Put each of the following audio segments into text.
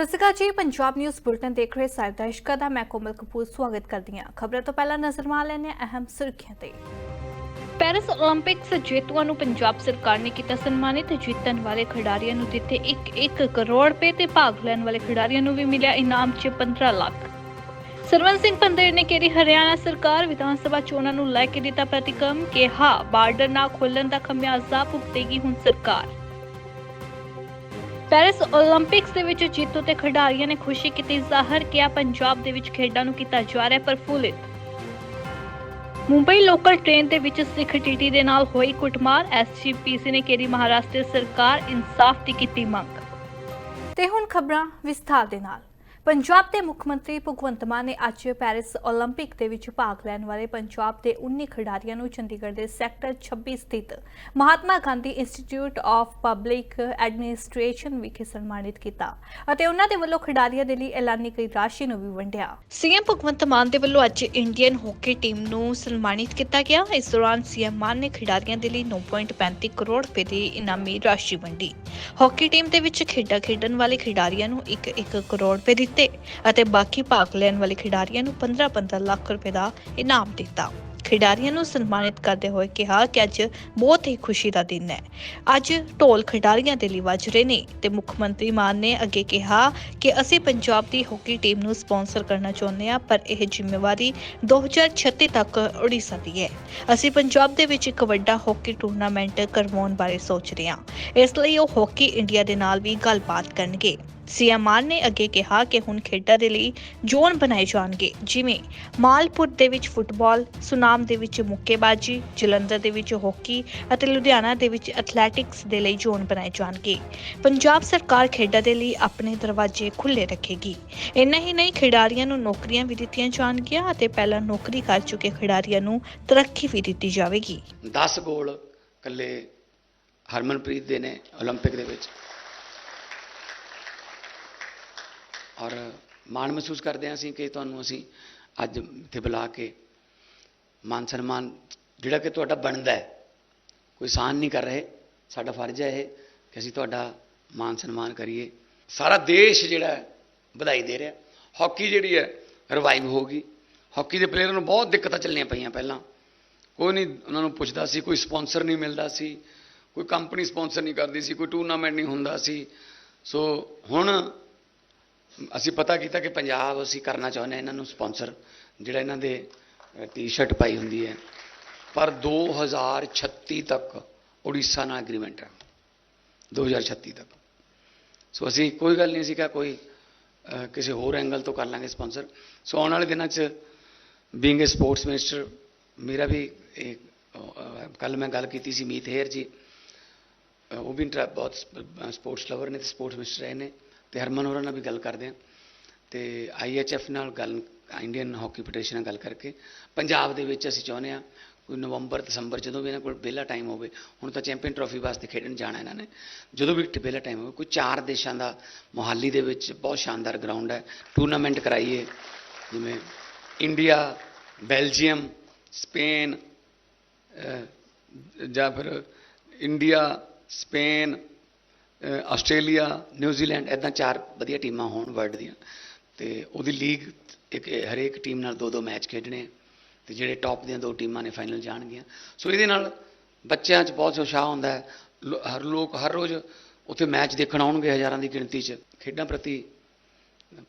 ਸਤਿ ਜੀ, Punjab news bulletin ਦੇਖ ਰਹੇ ਸਾਰੇ ਦਰਸ਼ਕਾਂ ਦਾ ਮੈਂ ਕੋਮਲ ਕਪੂਰ ਸਵਾਗਤ ਕਰਦੀ ਹਾਂ। ਖਬਰਾਂ ਤੋਂ ਪਹਿਲਾਂ ਨਜ਼ਰ ਮਾਰ ਲੈਣੇ ਅਹਿਮ ਸੁਰਖੀਆਂ ਤੇ। ਪੈਰਿਸ 올림픽ਸ ਜੇਤੂਆਂ ਨੂੰ ਪੰਜਾਬ ਸਰਕਾਰ ਨੇ ਕੀਤਾ ਸਨਮਾਨਿਤ, ਜਿੱਤਣ ਵਾਲੇ ਖਿਡਾਰੀਆਂ ਨੂੰ ਦਿੱਤੇ 1-1 ਕਰੋੜ ਰੁਪਏ ਤੇ ਭਾਗ ਲੈਣ ਵਾਲੇ ਖਿਡਾਰੀਆਂ ਨੂੰ ਵੀ ਮਿਲਿਆ ਇਨਾਮ 'ਚ 15 ਲੱਖ। ਸਰਵਨ ਸਿੰਘ ਪੰਦੇਰ ਨੇ ਕਿਹਾ ਹਰਿਆਣਾ ਸਰਕਾਰ ਵਿਧਾਨ ਸਭਾ ਚੋਣਾਂ ਨੂੰ ਲੈ ਕੇ ਦਿੱਤਾ ਪ੍ਰਤੀਕਰਮ, ਕਿਹਾ ਬਾਰਡਰ ਨਾ ਖੋਲਣ ਦਾ ਖਮਿਆਜ਼ਾ ਭੁਗਤੇਗੀ ਹੁਣ ਸਰਕਾਰ। ਪੈਰਿਸ 올림픽ਸ ਦੇ ਵਿੱਚ ਜੀਤੂ ਤੇ ਖਿਡਾਰੀਆਂ ਨੇ ਖੁਸ਼ੀ ਕੀਤੀ। ਜ਼ਾਹਰ ਕੀਤਾ ਪੰਜਾਬ ਦੇ ਵਿੱਚ ਖੇਡਾਂ ਨੂੰ ਕੀਤਾ ਜਾ ਰਿਹਾ ਪਰਫੁੱਲਿਤ। ਮੁੰਬਈ ਲੋਕਲ ਟ੍ਰੇਨ ਦੇ ਵਿੱਚ ਸਿੱਖ ਟੀਟੀ ਦੇ ਨਾਲ ਹੋਈ ਕੁੱਟਮਾਰ। ਐਸਜੀਪੀਸੀ ਨੇ ਕੇਰੀ ਮਹਾਰਾਸ਼ਟਰ ਸਰਕਾਰ ਇਨਸਾਫ ਦੀ ਕੀਤੀ ਮੰਗ। ਤੇ ਹੁਣ ਖਬਰਾਂ ਵਿਸਥਾਰ ਦੇ ਨਾਲ। ਪੰਜਾਬ ਦੇ ਮੁੱਖ ਮੰਤਰੀ ਭਗਵੰਤ ਮਾਨ ਨੇ ਅੱਜ ਪੈਰਿਸ 올림픽 ਦੇ ਵਿੱਚ ਭਾਗ ਲੈਣ ਵਾਲੇ ਪੰਜਾਬ ਦੇ 19 ਖਿਡਾਰੀਆਂ ਨੂੰ ਚੰਡੀਗੜ੍ਹ ਦੇ ਸੈਕਟਰ 26 ਸਥਿਤ Mahatma Gandhi institute of public administration ਵਿਖੇ ਸਨਮਾਨਿਤ ਕੀਤਾ ਅਤੇ ਉਹਨਾਂ ਦੇ ਵੱਲੋਂ ਖਿਡਾਰੀਆਂ ਦੇ ਲਈ ਐਲਾਨੀ ਗਈ ਰਾਸ਼ੀ ਨੂੰ ਵੀ ਵੰਡਿਆ ਸੀਐਮ ਭਗਵੰਤ ਮਾਨ ਦੇ ਵੱਲੋਂ ਅੱਜ ਇੰਡੀਅਨ ਹਾਕੀ ਟੀਮ ਨੂੰ ਸਨਮਾਨਿਤ ਕੀਤਾ ਗਿਆ ਇਸ ਦੌਰਾਨ ਸੀਐਮ ਮਾਨ ਨੇ ਖਿਡਾਰੀਆਂ ਦੇ ਲਈ 9.35 ਕਰੋੜ ਰੁਪਏ ਦੀ ਇਨਾਮੀ ਰਾਸ਼ੀ ਵੰਡੀ ਹਾਕੀ ਟੀਮ ਦੇ ਵਿੱਚ ਖੇਡਾਂ ਖੇਡਣ ਵਾਲੇ ਖਿਡਾਰੀਆਂ ਨੂੰ 1-1 ਕਰੋੜ ਰੁਪਏ ਦਿੱਤੇ ਅਤੇ ਬਾਕੀ ਭਾਗ ਲੈਣ ਵਾਲੇ ਖਿਡਾਰੀਆਂ ਨੂੰ 15-15 ਲੱਖ ਰੁਪਏ ਦਾ ਇਨਾਮ ਦਿੱਤਾ। ਖਿਡਾਰੀਆਂ ਨੂੰ ਸਨਮਾਨਿਤ ਕਰਦੇ ਹੋਏ ਕਿਹਾ ਕਿ ਅੱਜ ਬਹੁਤ ਹੀ ਖੁਸ਼ੀ ਦਾ ਦਿਨ ਹੈ। ਅੱਜ ਢੋਲ ਖਿਡਾਰੀਆਂ ਦੇ ਲਈ ਵੱਜ ਰਹੇ ਨੇ ਤੇ ਮੁੱਖ ਮੰਤਰੀ ਮਾਨ ਨੇ ਅੱਗੇ ਕਿਹਾ ਕਿ ਅਸੀਂ ਪੰਜਾਬ ਦੀ ਹਾਕੀ ਟੀਮ ਨੂੰ ਸਪਾਂਸਰ ਕਰਨਾ ਚਾਹੁੰਦੇ ਹਾਂ, ਪਰ ਇਹ ਜ਼ਿੰਮੇਵਾਰੀ 2036 ਤੱਕ ਉੜੀਸਾ ਦੀ ਹੈ। ਅਸੀਂ ਪੰਜਾਬ ਦੇ ਵਿੱਚ ਇੱਕ ਵੱਡਾ ਹਾਕੀ ਟੂਰਨਾਮੈਂਟ ਕਰਵਾਉਣ ਬਾਰੇ ਸੋਚ ਰਹੇ ਹਾਂ। ਇਸ ਲਈ ਉਹ ਹਾਕੀ ਇੰਡੀਆ ਦੇ ਨਾਲ ਵੀ ਗੱਲਬਾਤ ਕਰਨਗੇ। ਸੀਐਮ ਮਾਨ ਨੇ ਅੱਗੇ ਕਿਹਾ ਕਿ ਹੁਣ ਖੇਡਾਂ ਦੇ ਲਈ ਜ਼ੋਨ ਬਣਾਏ ਜਾਣਗੇ ਜਿਵੇਂ ਮਾਲਪੁਰ ਦੇ ਵਿੱਚ ਫੁੱਟਬਾਲ ਸੁਨਾਮ ਦੇ ਵਿੱਚ ਮੁੱਕੇਬਾਜ਼ੀ ਜਲੰਧਰ ਦੇ ਵਿੱਚ ਹਾਕੀ ਅਤੇ ਲੁਧਿਆਣਾ ਦੇ ਵਿੱਚ ਐਥਲੈਟਿਕਸ ਦੇ ਲਈ ਜ਼ੋਨ ਬਣਾਏ ਜਾਣਗੇ ਪੰਜਾਬ ਸਰਕਾਰ ਖੇਡਾਂ ਦੇ ਲਈ ਆਪਣੇ ਦਰਵਾਜ਼ੇ ਖੁੱਲ੍ਹੇ ਰੱਖੇਗੀ ਇੰਨਾ ਹੀ ਨਹੀਂ ਖਿਡਾਰੀਆਂ ਨੂੰ ਨੌਕਰੀਆਂ ਵੀ ਦਿੱਤੀਆਂ ਜਾਣਗੀਆਂ ਅਤੇ ਪਹਿਲਾਂ ਨੌਕਰੀ ਕਰ ਚੁੱਕੇ ਖਿਡਾਰੀਆਂ ਨੂੰ ਤਰੱਕੀ ਵੀ ਦਿੱਤੀ ਜਾਵੇਗੀ 10 ਗੋਲ ਕੱਲੇ ਹਰਮਨਪ੍ਰੀਤ ਦੇ ਨੇ 올림픽 ਦੇ ਵਿੱਚ ਔਰ ਮਾਣ ਮਹਿਸੂਸ ਕਰਦੇ ਹਾਂ ਅਸੀਂ ਕਿ ਤੁਹਾਨੂੰ ਅਸੀਂ ਅੱਜ ਇੱਥੇ ਬੁਲਾ ਕੇ ਮਾਨ ਸਨਮਾਨ ਜਿਹੜਾ ਕਿ ਤੁਹਾਡਾ ਬਣਦਾ ਹੈ, ਕੋਈ ਸਾਨ ਨਹੀਂ ਕਰ ਰਹੇ, ਸਾਡਾ ਫਰਜ਼ ਹੈ ਇਹ ਕਿ ਅਸੀਂ ਤੁਹਾਡਾ ਮਾਨ ਸਨਮਾਨ ਕਰੀਏ। ਸਾਰਾ ਦੇਸ਼ ਜਿਹੜਾ ਵਧਾਈ ਦੇ ਰਿਹਾ। ਹਾਕੀ ਜਿਹੜੀ ਹੈ ਰਿਵਾਈਵ ਹੋ ਗਈ। ਹਾਕੀ ਦੇ ਪਲੇਅਰਾਂ ਨੂੰ ਬਹੁਤ ਦਿੱਕਤਾਂ ਚੱਲਣੀਆਂ ਪਈਆਂ ਪਹਿਲਾਂ। ਕੋਈ ਨਹੀਂ ਉਹਨਾਂ ਨੂੰ ਪੁੱਛਦਾ ਸੀ, ਕੋਈ ਸਪਾਂਸਰ ਨਹੀਂ ਮਿਲਦਾ ਸੀ, ਕੋਈ ਕੰਪਨੀ ਸਪਾਂਸਰ ਨਹੀਂ ਕਰਦੀ ਸੀ, ਕੋਈ ਟੂਰਨਾਮੈਂਟ ਨਹੀਂ ਹੁੰਦਾ ਸੀ। ਸੋ ਹੁਣ ਅਸੀਂ ਪਤਾ ਕੀਤਾ ਕਿ ਪੰਜਾਬ ਅਸੀਂ ਕਰਨਾ ਚਾਹੁੰਦੇ ਹਾਂ ਇਹਨਾਂ ਨੂੰ ਸਪਾਂਸਰ, ਜਿਹੜਾ ਇਹਨਾਂ ਦੇ ਟੀ-ਸ਼ਰਟ ਪਾਈ ਹੁੰਦੀ ਹੈ। ਪਰ 2036 ਤੱਕ ਉੜੀਸਾ ਨਾਲ ਐਗਰੀਮੈਂਟ ਹੈ। 2036 ਤੱਕ। ਸੋ ਅਸੀਂ ਕੋਈ ਗੱਲ ਨਹੀਂ ਸੀ ਕਿ ਕੋਈ ਕਿਸੇ ਹੋਰ ਐਂਗਲ ਤੋਂ ਕਰ ਲਾਂਗੇ ਸਪਾਂਸਰ। ਸੋ ਆਉਣ ਵਾਲੇ ਦਿਨਾਂ 'ਚ ਬੀਇੰਗ ਅ ਸਪੋਰਟਸ ਮਿਨਿਸਟਰ ਮੇਰਾ ਵੀ ਕੱਲ ਮੈਂ ਗੱਲ ਕੀਤੀ ਸੀ ਮੀਤ ਹੇਰ ਜੀ। ਉਹ ਵੀ ਇੰਟਰਾ- ਬਹੁਤ ਸਪੋਰਟਸ ਲਵਰ ਨੇ ਤੇ ਸਪੋਰਟਸ ਮਿਨਿਸਟਰ ਰਹੇ ਨੇ। ਤੇ ਹਰਮਨ ਹੋਰਾਂ ਨਾਲ ਵੀ ਗੱਲ ਕਰਦੇ ਆ ਤੇ ਆਈਐਚਐਫ ਨਾਲ ਗੱਲ, ਇੰਡੀਅਨ ਹਾਕੀ ਫੈਡਰੇਸ਼ਨ ਨਾਲ ਗੱਲ ਕਰਕੇ, ਪੰਜਾਬ ਦੇ ਵਿੱਚ ਅਸੀਂ ਚਾਹੁੰਦੇ ਆ ਕੋਈ ਨਵੰਬਰ, ਦਸੰਬਰ ਜਦੋਂ ਵੀ ਇਹਨਾਂ ਕੋਲ ਵਿਹਲਾ ਟਾਈਮ ਹੋਵੇ, ਹੁਣ ਤਾਂ ਚੈਂਪੀਅਨ ਟਰੋਫੀ ਵਾਸਤੇ ਖੇਡਣ ਜਾਣਾ ਇਹਨਾਂ ਨੇ। ਜਦੋਂ ਵੀ ਵਿਹਲਾ ਟਾਈਮ ਹੋਵੇ, ਕੋਈ ਚਾਰ ਦੇਸ਼ਾਂ ਦਾ ਮੋਹਾਲੀ ਦੇ ਵਿੱਚ ਬਹੁਤ ਸ਼ਾਨਦਾਰ ਗਰਾਊਂਡ ਹੈ। ਟੂਰਨਾਮੈਂਟ ਕਰਾਈਏ, ਜਿਵੇਂ ਇੰਡੀਆ ਬੈਲਜੀਅਮ ਸਪੇਨ ਜਾਂ ਫਿਰ ਇੰਡੀਆ ਸਪੇਨ ਆਸਟ੍ਰੇਲੀਆ ਨਿਊਜ਼ੀਲੈਂਡ ਇਦਾਂ ਚਾਰ ਵਧੀਆ ਟੀਮਾਂ ਹੋਣ ਵਰਲਡ ਦੀਆਂ। ਤੇ ਉਹਦੀ ਲੀਗ ਇੱਕ ਹਰੇਕ ਟੀਮ ਨਾਲ ਦੋ ਦੋ ਮੈਚ ਖੇਡਣੇ ਆ ਤੇ ਜਿਹੜੇ ਟੌਪ ਦੀਆਂ ਦੋ ਟੀਮਾਂ ਨੇ ਫਾਈਨਲ ਜਾਣਗੀਆਂ। ਸੋ ਇਹਦੇ ਨਾਲ ਬੱਚਿਆਂ 'ਚ ਬਹੁਤ ਉਤਸ਼ਾਹ ਹੁੰਦਾ ਹੈ। ਲੋ- ਹਰ ਲੋਕ ਹਰ ਰੋਜ਼ ਉੱਥੇ ਮੈਚ ਦੇਖਣ ਆਉਣਗੇ ਹਜ਼ਾਰਾਂ ਦੀ ਗਿਣਤੀ 'ਚ। ਖੇਡਾਂ ਪ੍ਰਤੀ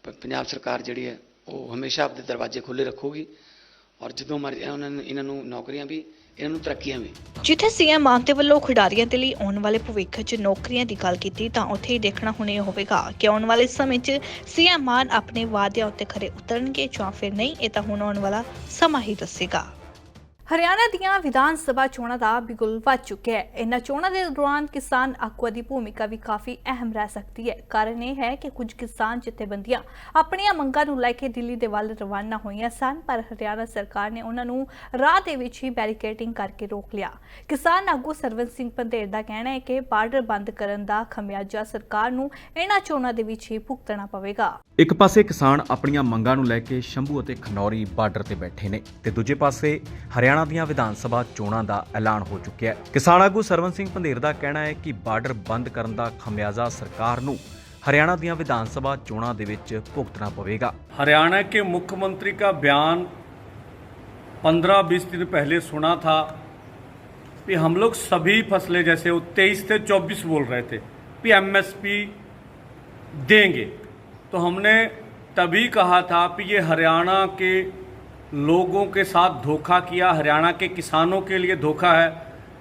ਪੰਜਾਬ ਸਰਕਾਰ ਜਿਹੜੀ ਹੈ, ਉਹ ਹਮੇਸ਼ਾ ਆਪਣੇ ਦਰਵਾਜ਼ੇ ਖੁੱਲੇ ਰੱਖੂਗੀ। ਔਰ ਜਦੋਂ ਮਰਜ਼ੀ ਉਹਨਾਂ ਇਹਨਾਂ ਨੂੰ ਨੌਕਰੀਆਂ ਵੀ ਇਹਨਾਂ ਨੂੰ ਤਰੱਕੀਆਂ ਵੀ। ਜਿੱਥੇ ਸੀਐਮ ਮਾਨ ਦੇ ਵੱਲੋਂ ਖਿਡਾਰੀਆਂ ਦੇ ਲਈ ਆਉਣ ਵਾਲੇ ਭਵਿੱਖ 'ਚ ਨੌਕਰੀਆਂ ਦੀ ਗੱਲ ਕੀਤੀ, ਤਾਂ ਉੱਥੇ ਹੀ ਦੇਖਣਾ ਹੁਣ ਇਹ ਹੋਵੇਗਾ ਕਿ ਆਉਣ ਵਾਲੇ ਸਮੇਂ 'ਚ ਸੀਐਮ ਮਾਨ ਆਪਣੇ ਵਾਅਦਿਆਂ ਉੱਤੇ ਖਰੇ ਉਤਰਨਗੇ ਜਾਂ ਫਿਰ ਨਹੀਂ, ਇਹ ਤਾਂ ਹੁਣ ਆਉਣ ਵਾਲਾ ਸਮਾਂ ਹੀ ਦੱਸੇਗਾ। ਹਰਿਆਣਾ ਦੀਆਂ ਵਿਧਾਨ ਸਭਾ ਚੋਣਾਂ ਦਾ ਬਿਗੁਲ ਵੱਜ ਚੁੱਕਿਆ ਹੈ। ਇਹਨਾਂ ਚੋਣਾਂ ਦੇ ਦੌਰਾਨ ਕਿਸਾਨ ਆਗੂਆਂ ਦੀ ਭੂਮਿਕਾ ਵੀ ਕਾਫੀ ਅਹਿਮ ਰਹਿ ਸਕਦੀ ਹੈ। ਕਾਰਨ ਇਹ ਹੈ ਕਿ ਕੁਝ ਕਿਸਾਨ ਜਥੇਬੰਦੀਆਂ ਆਪਣੀਆਂ ਮੰਗਾਂ ਨੂੰ ਲੈ ਕੇ ਦਿੱਲੀ ਦੇ ਵੱਲ ਰਵਾਨਾ ਹੋਈਆਂ ਸਨ, ਪਰ ਹਰਿਆਣਾ ਸਰਕਾਰ ਨੇ ਉਹਨਾਂ ਨੂੰ ਰਾਹ ਦੇ ਵਿੱਚ ਹੀ ਬੈਰੀਕੇਡਿੰਗ ਕਰਕੇ ਰੋਕ ਲਿਆ। ਕਿਸਾਨ ਆਗੂ ਸਰਵਨ ਸਿੰਘ ਪੰਧੇਰ ਦਾ ਕਹਿਣਾ ਹੈ ਕਿ ਬਾਰਡਰ ਬੰਦ ਕਰਨ ਦਾ ਖਮਿਆਜਾ ਸਰਕਾਰ ਨੂੰ ਇਹਨਾਂ ਚੋਣਾਂ ਦੇ ਵਿੱਚ ਹੀ ਭੁਗਤਣਾ ਪਵੇਗਾ। ਇੱਕ ਪਾਸੇ ਕਿਸਾਨ ਆਪਣੀਆਂ ਮੰਗਾਂ ਨੂੰ ਲੈ ਕੇ ਸ਼ੰਭੂ ਅਤੇ ਖਨੌਰੀ ਬਾਰਡਰ ਤੇ ਬੈਠੇ ਨੇ ਤੇ ਦੂਜੇ ਪਾਸੇ ਹਰਿਆਣਾ ਦੀਆਂ ਵਿਧਾਨ ਸਭਾ ਚੋਣਾਂ ਦਾ ਐਲਾਨ ਹੋ ਚੁੱਕਿਆ ਹੈ ਕਿਸਾਨ ਆਗੂ ਸਰਵਨ ਸਿੰਘ ਪੰਧੇਰ ਦਾ ਕਹਿਣਾ ਹੈ ਕਿ ਬਾਰਡਰ ਬੰਦ ਕਰਨ ਦਾ ਖਮਿਆਜ਼ਾ ਸਰਕਾਰ ਨੂੰ ਹਰਿਆਣਾ ਦੀਆਂ ਵਿਧਾਨ ਸਭਾ ਚੋਣਾਂ ਦੇ ਵਿੱਚ ਭੁਗਤਣਾ ਪਵੇਗਾ हरियाणा के मुख्यमंत्री का बयान 15-20 दिन पहले सुना था कि हम लोग सभी फसलें जैसे वो तेईस से चौबीस बोल रहे थे कि एमएसपी देंगे तो हमने तभी कहा था कि ये हरियाणा के लोगों के साथ धोखा किया, हरियाणा के किसानों के लिए धोखा है,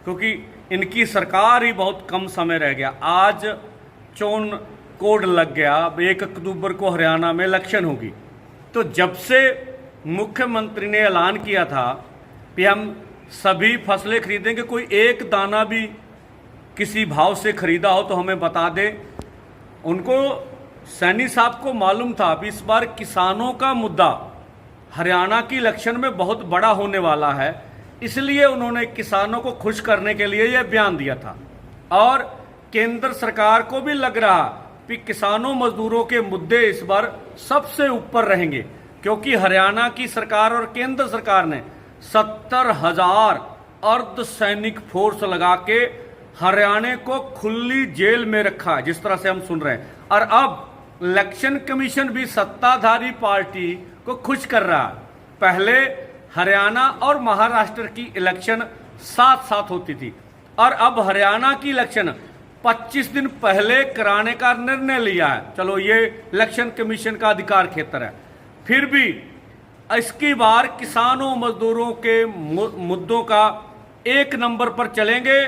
क्योंकि इनकी सरकार ही बहुत कम समय रह गया। आज चोन कोड लग गया अब एक अक्टूबर को हरियाणा में इलेक्शन होगी। तो जब से मुख्यमंत्री ने ऐलान किया था कि हम सभी फ़सलें खरीदेंगे, कोई एक दाना भी किसी भाव से खरीदा हो तो हमें बता दें। उनको सैनी साहब को मालूम था कि इस बार किसानों का मुद्दा हरियाणा की इलेक्शन में बहुत बड़ा होने वाला है, इसलिए उन्होंने किसानों को खुश करने के लिए यह बयान दिया था। और केंद्र सरकार को भी लग रहा कि किसानों मजदूरों के मुद्दे इस बार सबसे ऊपर रहेंगे, क्योंकि हरियाणा की सरकार और केंद्र सरकार ने सत्तर हज़ार अर्ध सैनिक फोर्स लगा के हरियाणा को खुली जेल में रखा है, जिस तरह से हम सुन रहे हैं। और अब इलेक्शन कमीशन भी सत्ताधारी पार्टी को खुश कर रहा। पहले हरियाणा और महाराष्ट्र की इलेक्शन साथ साथ होती थी और अब हरियाणा की इलेक्शन 25 दिन पहले कराने का निर्णय लिया है। चलो ये इलेक्शन कमीशन का अधिकार क्षेत्र है। फिर भी इसकी बार किसानों मजदूरों के मुद्दों का एक नंबर पर चलेंगे।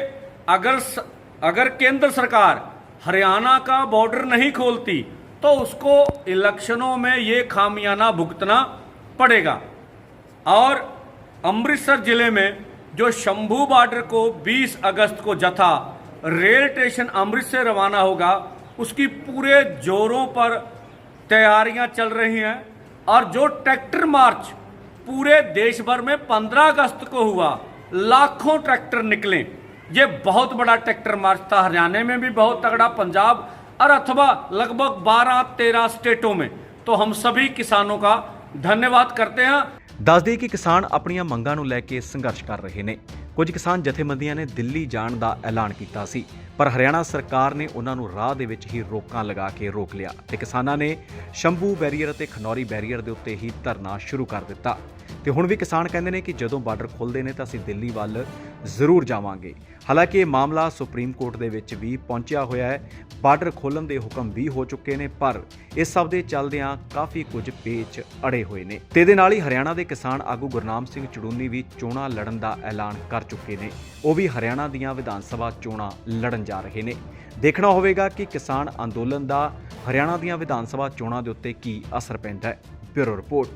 अगर अगर केंद्र सरकार हरियाणा का बॉर्डर नहीं खोलती तो उसको इलेक्शनों में ये खामियाना भुगतना पड़ेगा। और अमृतसर ज़िले में जो शंभू बॉर्डर को 20 अगस्त को जथा रेल स्टेशन अमृत से रवाना होगा, उसकी पूरे जोरों पर तैयारियाँ चल रही हैं। और जो ट्रैक्टर मार्च पूरे देश भर में 15 अगस्त को हुआ, लाखों ट्रैक्टर निकले। ये बहुत बड़ा ट्रैक्टर मार्च था, हरियाणा में भी बहुत तगड़ा, पंजाब और अथवा लगभग 12-13 स्टेटों में तो हम सभी किसानों का धन्यवाद करते हैं ਦੱਸ ਦਈਏ ਕਿ ਕਿਸਾਨ ਆਪਣੀਆਂ ਮੰਗਾਂ ਨੂੰ ਲੈ ਕੇ ਸੰਘਰਸ਼ ਕਰ ਰਹੇ ਨੇ ਕੁਝ ਕਿਸਾਨ ਜਥੇਬੰਦੀਆਂ ਨੇ ਦਿੱਲੀ ਜਾਣ ਦਾ ਐਲਾਨ ਕੀਤਾ ਸੀ ਪਰ ਹਰਿਆਣਾ ਸਰਕਾਰ ਨੇ ਉਹਨਾਂ ਨੂੰ ਰਾਹ ਦੇ ਵਿੱਚ ਹੀ ਰੋਕਾਂ ਲਗਾ ਕੇ ਰੋਕ ਲਿਆ ਤੇ ਕਿਸਾਨਾਂ ਨੇ ਸ਼ੰਭੂ ਬੈਰੀਅਰ ਅਤੇ ਖਨੌਰੀ ਬੈਰੀਅਰ ਦੇ ਉੱਤੇ ਹੀ ਧਰਨਾ ਸ਼ੁਰੂ ਕਰ ਦਿੱਤਾ ਤੇ ਹੁਣ ਵੀ ਕਿਸਾਨ ਕਹਿੰਦੇ ਨੇ ਕਿ ਜਦੋਂ ਬਾਰਡਰ ਖੁੱਲਦੇ ਨੇ ਤਾਂ ਅਸੀਂ ਦਿੱਲੀ ਵੱਲ ਜ਼ਰੂਰ ਜਾਵਾਂਗੇ। ਹਾਲਾਂਕਿ ਇਹ ਮਾਮਲਾ ਸੁਪਰੀਮ ਕੋਰਟ ਦੇ ਵਿੱਚ ਵੀ ਪਹੁੰਚਿਆ ਹੋਇਆ ਹੈ। ਬਾਰਡਰ ਖੋਲ੍ਹਣ ਦੇ ਹੁਕਮ ਵੀ ਹੋ ਚੁੱਕੇ ਨੇ, ਪਰ ਇਸ ਸਭ ਦੇ ਚੱਲਦਿਆਂ ਕਾਫੀ ਕੁਝ ਪੇਚ ਅੜੇ ਹੋਏ ਨੇ। ਤੇ ਇਹਦੇ ਨਾਲ ਹੀ ਹਰਿਆਣਾ ਦੇ ਕਿਸਾਨ ਆਗੂ ਗੁਰਨਾਮ ਸਿੰਘ ਚੜੂਨੀ ਵੀ ਚੋਣਾਂ ਲੜਨ ਦਾ ਐਲਾਨ ਕਰ ਚੁੱਕੇ ਨੇ। ਉਹ ਵੀ ਹਰਿਆਣਾ ਦੀਆਂ ਵਿਧਾਨ ਸਭਾ ਚੋਣਾਂ ਲੜਨ ਜਾ ਰਹੇ ਨੇ। ਦੇਖਣਾ ਹੋਵੇਗਾ ਕਿ ਕਿਸਾਨ ਅੰਦੋਲਨ ਦਾ ਹਰਿਆਣਾ ਦੀਆਂ ਵਿਧਾਨ ਸਭਾ ਚੋਣਾਂ ਦੇ ਉੱਤੇ ਕੀ ਅਸਰ ਪੈਂਦਾ ਹੈ। Bureau report.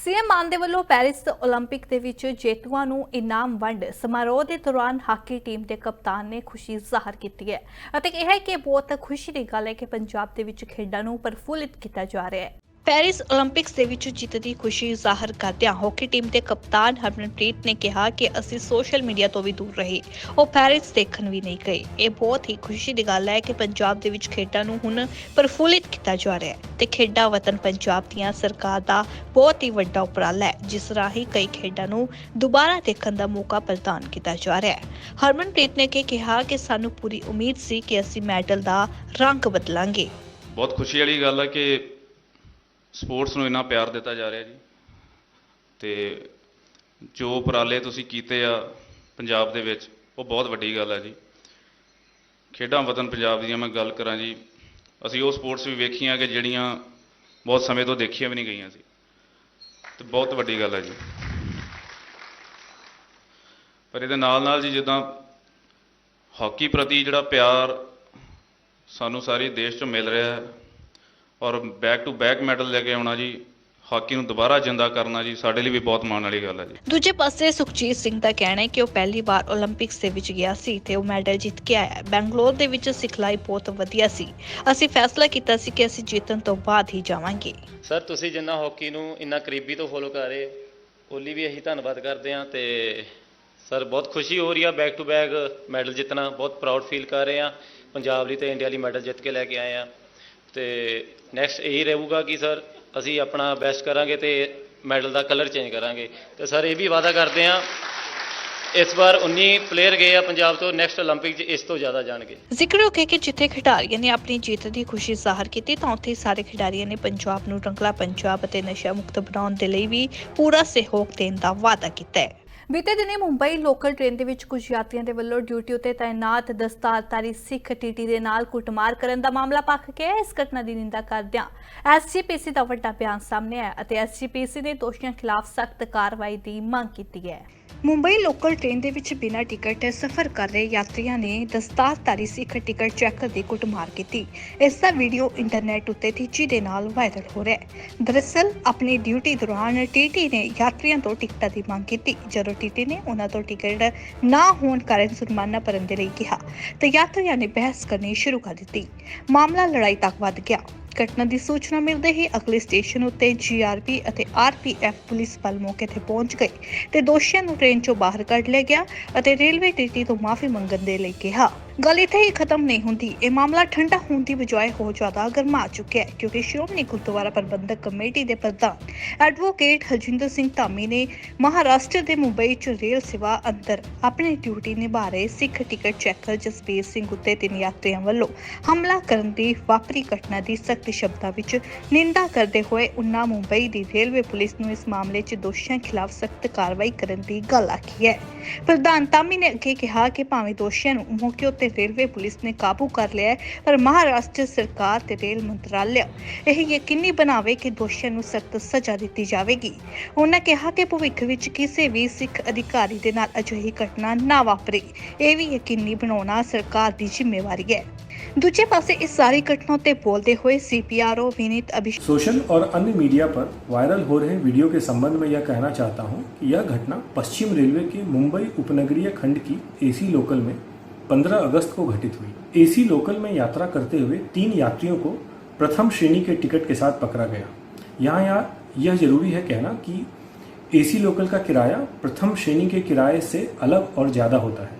ਸੀਐਮ ਮਾਨ ਦੇ ਵੱਲੋਂ ਪੈਰਿਸ 올림픽 ਦੇ ਵਿੱਚ ਜੇਤੂਆਂ ਨੂੰ ਇਨਾਮ ਵੰਡ ਸਮਾਰੋਹ ਦੇ ਦੌਰਾਨ ਹਾਕੀ ਟੀਮ ਦੇ ਕਪਤਾਨ ਨੇ ਖੁਸ਼ੀ ਜ਼ਾਹਰ ਕੀਤੀ ਹੈ ਅਤੇ ਕਿਹਾ ਹੈ ਕਿ ਇਹ ਬਹੁਤ ਖੁਸ਼ੀ ਦੀ ਗੱਲ ਹੈ ਕਿ ਪੰਜਾਬ ਦੇ ਵਿੱਚ ਖੇਡਾਂ ਨੂੰ ਪ੍ਰਫੁੱਲਿਤ ਕੀਤਾ ਜਾ ਰਿਹਾ ਹੈ ਪੈਰਿਸ 올림픽ਸ ਦੇ ਵਿੱਚ ਜਿੱਤ ਦੀ ਖੁਸ਼ੀ ਜ਼ਾਹਰ ਕਰਦਿਆਂ ਹਾਕੀ ਟੀਮ ਦੇ ਕਪਤਾਨ ਹਰਮਨਪ੍ਰੀਤ ਨੇ ਕਿਹਾ ਕਿ ਅਸੀਂ ਸੋਸ਼ਲ ਮੀਡੀਆ ਤੋਂ ਵੀ ਦੂਰ ਰਹੇ। ਉਹ ਪੈਰਿਸ ਦੇਖਣ ਵੀ ਨਹੀਂ ਗਏ। ਇਹ ਬਹੁਤ ਹੀ ਖੁਸ਼ੀ ਦੀ ਗੱਲ ਹੈ ਕਿ ਪੰਜਾਬ ਦੇ ਵਿੱਚ ਖੇਡਾਂ ਨੂੰ ਹੁਣ ਪਰਫੁੱਲਿਤ ਕੀਤਾ ਜਾ ਰਿਹਾ ਹੈ ਤੇ ਖੇਡਾਂ ਵਤਨ ਪੰਜਾਬ ਦੀਆਂ ਸਰਕਾਰ ਦਾ ਬਹੁਤ ਹੀ ਵੱਡਾ ਉਪਰਾਲਾ ਹੈ, ਜਿਸ ਰਾਹੀਂ ਕਈ ਖੇਡਾਂ ਨੂੰ ਦੁਬਾਰਾ ਦੇਖਣ ਦਾ ਮੌਕਾ ਪ੍ਰਦਾਨ ਕੀਤਾ ਜਾ ਰਿਹਾ ਹੈ। ਹਰਮਨਪ੍ਰੀਤ ਨੇ ਕਿਹਾ ਕਿ ਸਾਨੂੰ ਪੂਰੀ ਉਮੀਦ ਸੀ ਕਿ ਅਸੀਂ ਮੈਡਲ ਦਾ ਰੰਗ ਬਦਲਾਂਗੇ। ਬਹੁਤ ਖੁਸ਼ੀ ਵਾਲੀ ਗੱਲ ਹੈ ਕਿ ਸਪੋਰਟਸ ਨੂੰ ਇੰਨਾ ਪਿਆਰ ਦਿੱਤਾ ਜਾ ਰਿਹਾ ਜੀ। ਤੇ ਜੋ ਉਪਰਾਲੇ ਤੁਸੀਂ ਕੀਤੇ ਆ ਪੰਜਾਬ ਦੇ ਵਿੱਚ, ਉਹ ਬਹੁਤ ਵੱਡੀ ਗੱਲ ਹੈ ਜੀ। ਖੇਡਾਂ ਵਤਨ ਪੰਜਾਬ ਦੀਆਂ ਮੈਂ ਗੱਲ ਕਰਾਂ ਜੀ, ਅਸੀਂ ਉਹ ਸਪੋਰਟਸ ਵੀ ਵੇਖੀਆਂ ਕਿ ਜਿਹੜੀਆਂ ਬਹੁਤ ਸਮੇਂ ਤੋਂ ਦੇਖੀਆਂ ਵੀ ਨਹੀਂ ਗਈਆਂ ਸੀ। ਤੇ ਬਹੁਤ ਵੱਡੀ ਗੱਲ ਹੈ ਜੀ। ਪਰ ਇਹਦੇ ਨਾਲ ਨਾਲ ਜੀ ਜਿੱਦਾਂ ਹਾਕੀ ਪ੍ਰਤੀ ਜਿਹੜਾ ਪਿਆਰ ਸਾਨੂੰ ਸਾਰੇ ਦੇਸ਼ 'ਚੋਂ ਮਿਲ ਰਿਹਾ ਹੈ ਔਰ ਬੈਕ ਟੂ ਬੈਕ ਮੈਡਲ ਲੈ ਕੇ ਆਉਣਾ ਜੀ ਹਾਕੀ ਨੂੰ ਦੁਬਾਰਾ ਜਿੰਦਾ ਕਰਨਾ ਜੀ ਸਾਡੇ ਲਈ ਵੀ ਬਹੁਤ ਮਾਣ ਵਾਲੀ ਗੱਲ ਹੈ ਜੀ। ਦੂਜੇ ਪਾਸੇ ਸੁਖਜੀਤ ਸਿੰਘ ਦਾ ਕਹਿਣਾ ਹੈ ਕਿ ਉਹ ਪਹਿਲੀ ਵਾਰ 올림픽ਸ ਦੇ ਵਿੱਚ ਗਿਆ ਸੀ ਤੇ ਉਹ ਮੈਡਲ ਜਿੱਤ ਕੇ ਆਇਆ ਬੈਂਗਲੌਰ ਦੇ ਵਿੱਚ ਸਿਖਲਾਈ ਬਹੁਤ ਵਧੀਆ ਸੀ। ਅਸੀਂ ਫੈਸਲਾ ਕੀਤਾ ਸੀ ਕਿ ਅਸੀਂ ਜਿੱਤਣ ਤੋਂ ਬਾਅਦ ਹੀ ਜਾਵਾਂਗੇ। ਸਰ ਤੁਸੀਂ ਜਿੰਨਾ ਹਾਕੀ ਨੂੰ ਇੰਨਾ ਕਰੀਬੀ ਤੋਂ ਫੋਲੋ ਕਰ ਰਹੇ ਓਲੀ ਵੀ ਅਸੀਂ ਧੰਨਵਾਦ ਕਰਦੇ ਹਾਂ ਤੇ ਸਰ ਬਹੁਤ ਖੁਸ਼ੀ ਹੋ ਰਹੀ ਆ ਬੈਕ ਟੂ ਬੈਕ ਮੈਡਲ ਜਿੱਤਣਾ ਬਹੁਤ ਪ੍ਰਾਊਡ ਫੀਲ ਕਰ ਰਹੇ ਆ ਪੰਜਾਬ ਲਈ ਤੇ ਇੰਡੀਆ ਲਈ ਮੈਡਲ ਜਿੱਤ ਕੇ ਲੈ ਕੇ ਆਏ ਆ ਤੇ ਨੈਕਸਟ ਇਹੀ ਰਹੂਗਾ ਕਿ ਸਰ ਅਸੀਂ ਆਪਣਾ ਬੈਸਟ ਕਰਾਂਗੇ ਤੇ ਮੈਡਲ ਦਾ ਕਲਰ ਚੇਂਜ ਕਰਾਂਗੇ ਤੇ ਸਰ ਇਹ ਵੀ ਵਾਅਦਾ ਕਰਦੇ ਹਾਂ ਇਸ ਵਾਰ 19 ਪਲੇਅਰ ਗਏ ਆ ਪੰਜਾਬ ਤੋਂ ਨੈਕਸਟ 올림픽 'ਚ ਇਸ ਤੋਂ ਜ਼ਿਆਦਾ ਜਾਣਗੇ ਜ਼ਿਕਰ ਹੋ ਗਿਆ ਕਿ ਜਿੱਥੇ ਖਿਡਾਰੀਆਂ ਨੇ ਆਪਣੀ ਜਿੱਤ ਦੀ ਖੁਸ਼ੀ ਜ਼ਾਹਰ ਕੀਤੀ ਤਾਂ ਉੱਥੇ ਹੀ ਸਾਰੇ ਖਿਡਾਰੀਆਂ ਨੇ ਪੰਜਾਬ ਨੂੰ ਰੰਗਲਾ ਪੰਜਾਬ ਅਤੇ ਨਸ਼ਾ ਮੁਕਤ ਬਣਾਉਣ ਦੇ ਲਈ ਵੀ ਪੂਰਾ ਸਹਿਯੋਗ ਦੇਣ ਦਾ ਵਾਅਦਾ ਕੀਤਾ ਹੈ ਬੀਤੇ ਦਿਨੀ ਮੁੰਬਈ ਲੋਕਲ ਟ੍ਰੇਨ ਦੇ ਵਿੱਚ ਕੁਝ ਯਾਤਰੀਆਂ ਦੇ ਵੱਲੋਂ ਡਿਊਟੀ ਉੱਤੇ ਤਾਇਨਾਤ ਦਸਤਾਰਧਾਰੀ ਸਿੱਖ ਟੀਟੀ ਦੇ ਨਾਲ ਕੁੱਟਮਾਰ ਕਰਨ ਦਾ ਮਾਮਲਾ ਪੱਖ ਗਿਆ ਇਸ ਘਟਨਾ ਦੀ ਨਿੰਦਾ ਕਰਦਿਆਂ ਐਸਜੀਪੀਸੀ ਦਾ ਵੱਡਾ ਬਿਆਨ ਸਾਹਮਣੇ ਆਇਆ ਅਤੇ ਐਸਜੀਪੀਸੀ ਨੇ ਦੋਸ਼ੀਆਂ ਖਿਲਾਫ ਸਖਤ ਕਾਰਵਾਈ ਦੀ ਮੰਗ ਕੀਤੀ ਹੈ। ਮੁੰਬਈ ਲੋਕਲ ਟ੍ਰੇਨ ਦੇ ਵਿੱਚ ਬਿਨਾਂ ਟਿਕਟ ਸਫ਼ਰ ਕਰ ਰਹੇ ਯਾਤਰੀਆਂ ਨੇ ਦਸਤਾਰਧਾਰੀ ਸਿੱਖ ਟਿਕਟ ਚੈੱਕ ਦੀ ਕੁੱਟਮਾਰ ਕੀਤੀ। ਇਸ ਦਾ ਵੀਡੀਓ ਇੰਟਰਨੈਟ ਉੱਤੇ ਤੀਜੀ ਦੇ ਨਾਲ ਵਾਇਰਲ ਹੋ ਰਿਹਾ ਹੈ। ਦਰਅਸਲ, ਆਪਣੀ ਡਿਊਟੀ ਦੌਰਾਨ ਟੀਟੀ ਨੇ ਯਾਤਰੀਆਂ ਤੋਂ ਟਿਕਟਾਂ ਦੀ ਮੰਗ ਕੀਤੀ, ਜਦੋਂ ਟੀਟੀ ਨੇ ਉਹਨਾਂ ਤੋਂ ਟਿਕਟ ਨਾ ਹੋਣ ਕਾਰਨ ਜੁਰਮਾਨਾ ਭਰਨ ਦੇ ਲਈ ਕਿਹਾ, ਤਾਂ ਯਾਤਰੀਆਂ ਨੇ ਬਹਿਸ ਕਰਨੀ ਸ਼ੁਰੂ ਕਰ ਦਿੱਤੀ। ਮਾਮਲਾ ਲੜਾਈ ਤੱਕ ਵੱਧ ਗਿਆ। ਘਟਨਾ ਦੀ ਸੂਚਨਾ ਮਿਲਦੇ ਹੀ ਅਗਲੇ ਸਟੇਸ਼ਨ ਉੱਤੇ ਜੀਆਰਪੀ ਅਤੇ ਆਰਪੀਐਫ ਪੁਲਿਸ ਬਲ ਮੌਕੇ ਤੇ ਪਹੁੰਚ ਗਏ ਤੇ ਦੋਸ਼ੀਆਂ ਨੂੰ ਟ੍ਰੇਨ ਚੋਂ ਬਾਹਰ ਕੱਢ ਲਿਆ ਗਿਆ ਅਤੇ ਰੇਲਵੇ ਟੀਟੀ ਤੋਂ ਮਾਫੀ ਮੰਗਣ ਦੇ ਲਈ ਕਿਹਾ। ਗੱਲ ਇੱਥੇ ਹੀ ਖਤਮ ਨਹੀਂ ਹੁੰਦੀ। ਇਹ ਮਾਮਲਾ ਠੰਡਾ ਹੋਣ ਦੀ ਬਜਾਏ ਹੋ ਜ਼ਿਆਦਾ ਗਰਮਾ ਚੁੱਕਿਆ ਹੈ, ਕਿਉਂਕਿ ਸ਼੍ਰੋਮਣੀ ਗੁਰਦੁਆਰਾ ਪ੍ਰਬੰਧਕ ਕਮੇਟੀ ਦੇ ਪ੍ਰਧਾਨ ਐਡਵੋਕੇਟ ਹਰਜਿੰਦਰ ਸਿੰਘ ਧਾਮੀ ਨੇ ਮਹਾਰਾਸ਼ਟਰ ਦੇ ਮੁੰਬਈ ਚ ਰੇਲ ਸੇਵਾ ਅੰਦਰ ਆਪਣੀ ਡਿਊਟੀ ਨਿਭਾ ਰਹੇ ਸਿੱਖ ਟਿਕਟ ਚੈਕਰ ਜਸਬੀਰ ਸਿੰਘ ਉੱਤੇ ਤਿੰਨ ਯਾਤਰੀਆਂ ਵੱਲੋਂ ਹਮਲਾ ਕਰਨ ਦੀ ਵਾਪਰੀ ਘਟਨਾ ਦੀ ਸਖਤ ਸ਼ਬਦਾਂ ਵਿੱਚ ਨਿੰਦਾ ਕਰਦੇ ਹੋਏ ਉਨ੍ਹਾਂ ਮੁੰਬਈ ਦੀ ਰੇਲਵੇ ਪੁਲਿਸ ਨੂੰ ਇਸ ਮਾਮਲੇ 'ਚ ਦੋਸ਼ੀਆਂ ਖਿਲਾਫ ਸਖਤ ਕਾਰਵਾਈ ਕਰਨ ਦੀ ਗੱਲ ਆਖੀ ਹੈ। ਪ੍ਰਧਾਨ ਧਾਮੀ ਨੇ ਅੱਗੇ ਕਿਹਾ ਕਿ ਭਾਵੇਂ ਦੋਸ਼ੀਆਂ ਨੂੰ ਮੌਕੇ ਉੱਤੇ ਰੇਲਵੇ ਪੁਲਿਸ ਨੇ ਕਾਬੂ ਕਰ ਲਿਆ ਹੈ ਪਰ ਮਹਾਰਾਸ਼ਟਰ ਸਰਕਾਰ ਤੇ ਰੇਲ ਮੰਤਰਾਲਾ ਇਹ ਯਕੀਨੀ ਬਣਾਵੇ ਕਿ ਦੋਸ਼ੀਆਂ ਨੂੰ ਸਖਤ ਸਜ਼ਾ ਦਿੱਤੀ ਜਾਵੇਗੀ ਉਹਨਾਂ ਕਿਹਾ ਕਿ ਭਵਿੱਖ ਵਿੱਚ ਕਿਸੇ ਵੀ ਸਿੱਖ ਅਧਿਕਾਰੀ ਦੇ ਨਾਲ ਅਜਿਹੀ ਘਟਨਾ ਨਾ ਵਾਪਰੇ ਇਹ ਵੀ ਯਕੀਨੀ ਬਣਾਉਣਾ ਸਰਕਾਰ ਦੀ ਜ਼ਿੰਮੇਵਾਰੀ ਹੈ ਦੂਜੇ ਪਾਸੇ ਇਸ ਸਾਰੀ ਘਟਨਾ ਉੱਤੇ ਬੋਲਦੇ ਹੋਏ ਸੀਪੀਆਰਓ विनीत अभिषेक सोशल और अन्य मीडिया पर वायरल हो रहे वीडियो के संबंध में यह कहना चाहता हूं कि यह घटना पश्चिम रेलवे के मुंबई उपनगरीय खंड की एसी लोकल में 15 अगस्त को घटित हुई। एसी लोकल में यात्रा करते हुए तीन यात्रियों को प्रथम श्रेणी के टिकट के साथ पकड़ा गया। यहाँ यहाँ यह ज़रूरी है कहना कि एसी लोकल का किराया प्रथम श्रेणी के किराए से अलग और ज़्यादा होता है।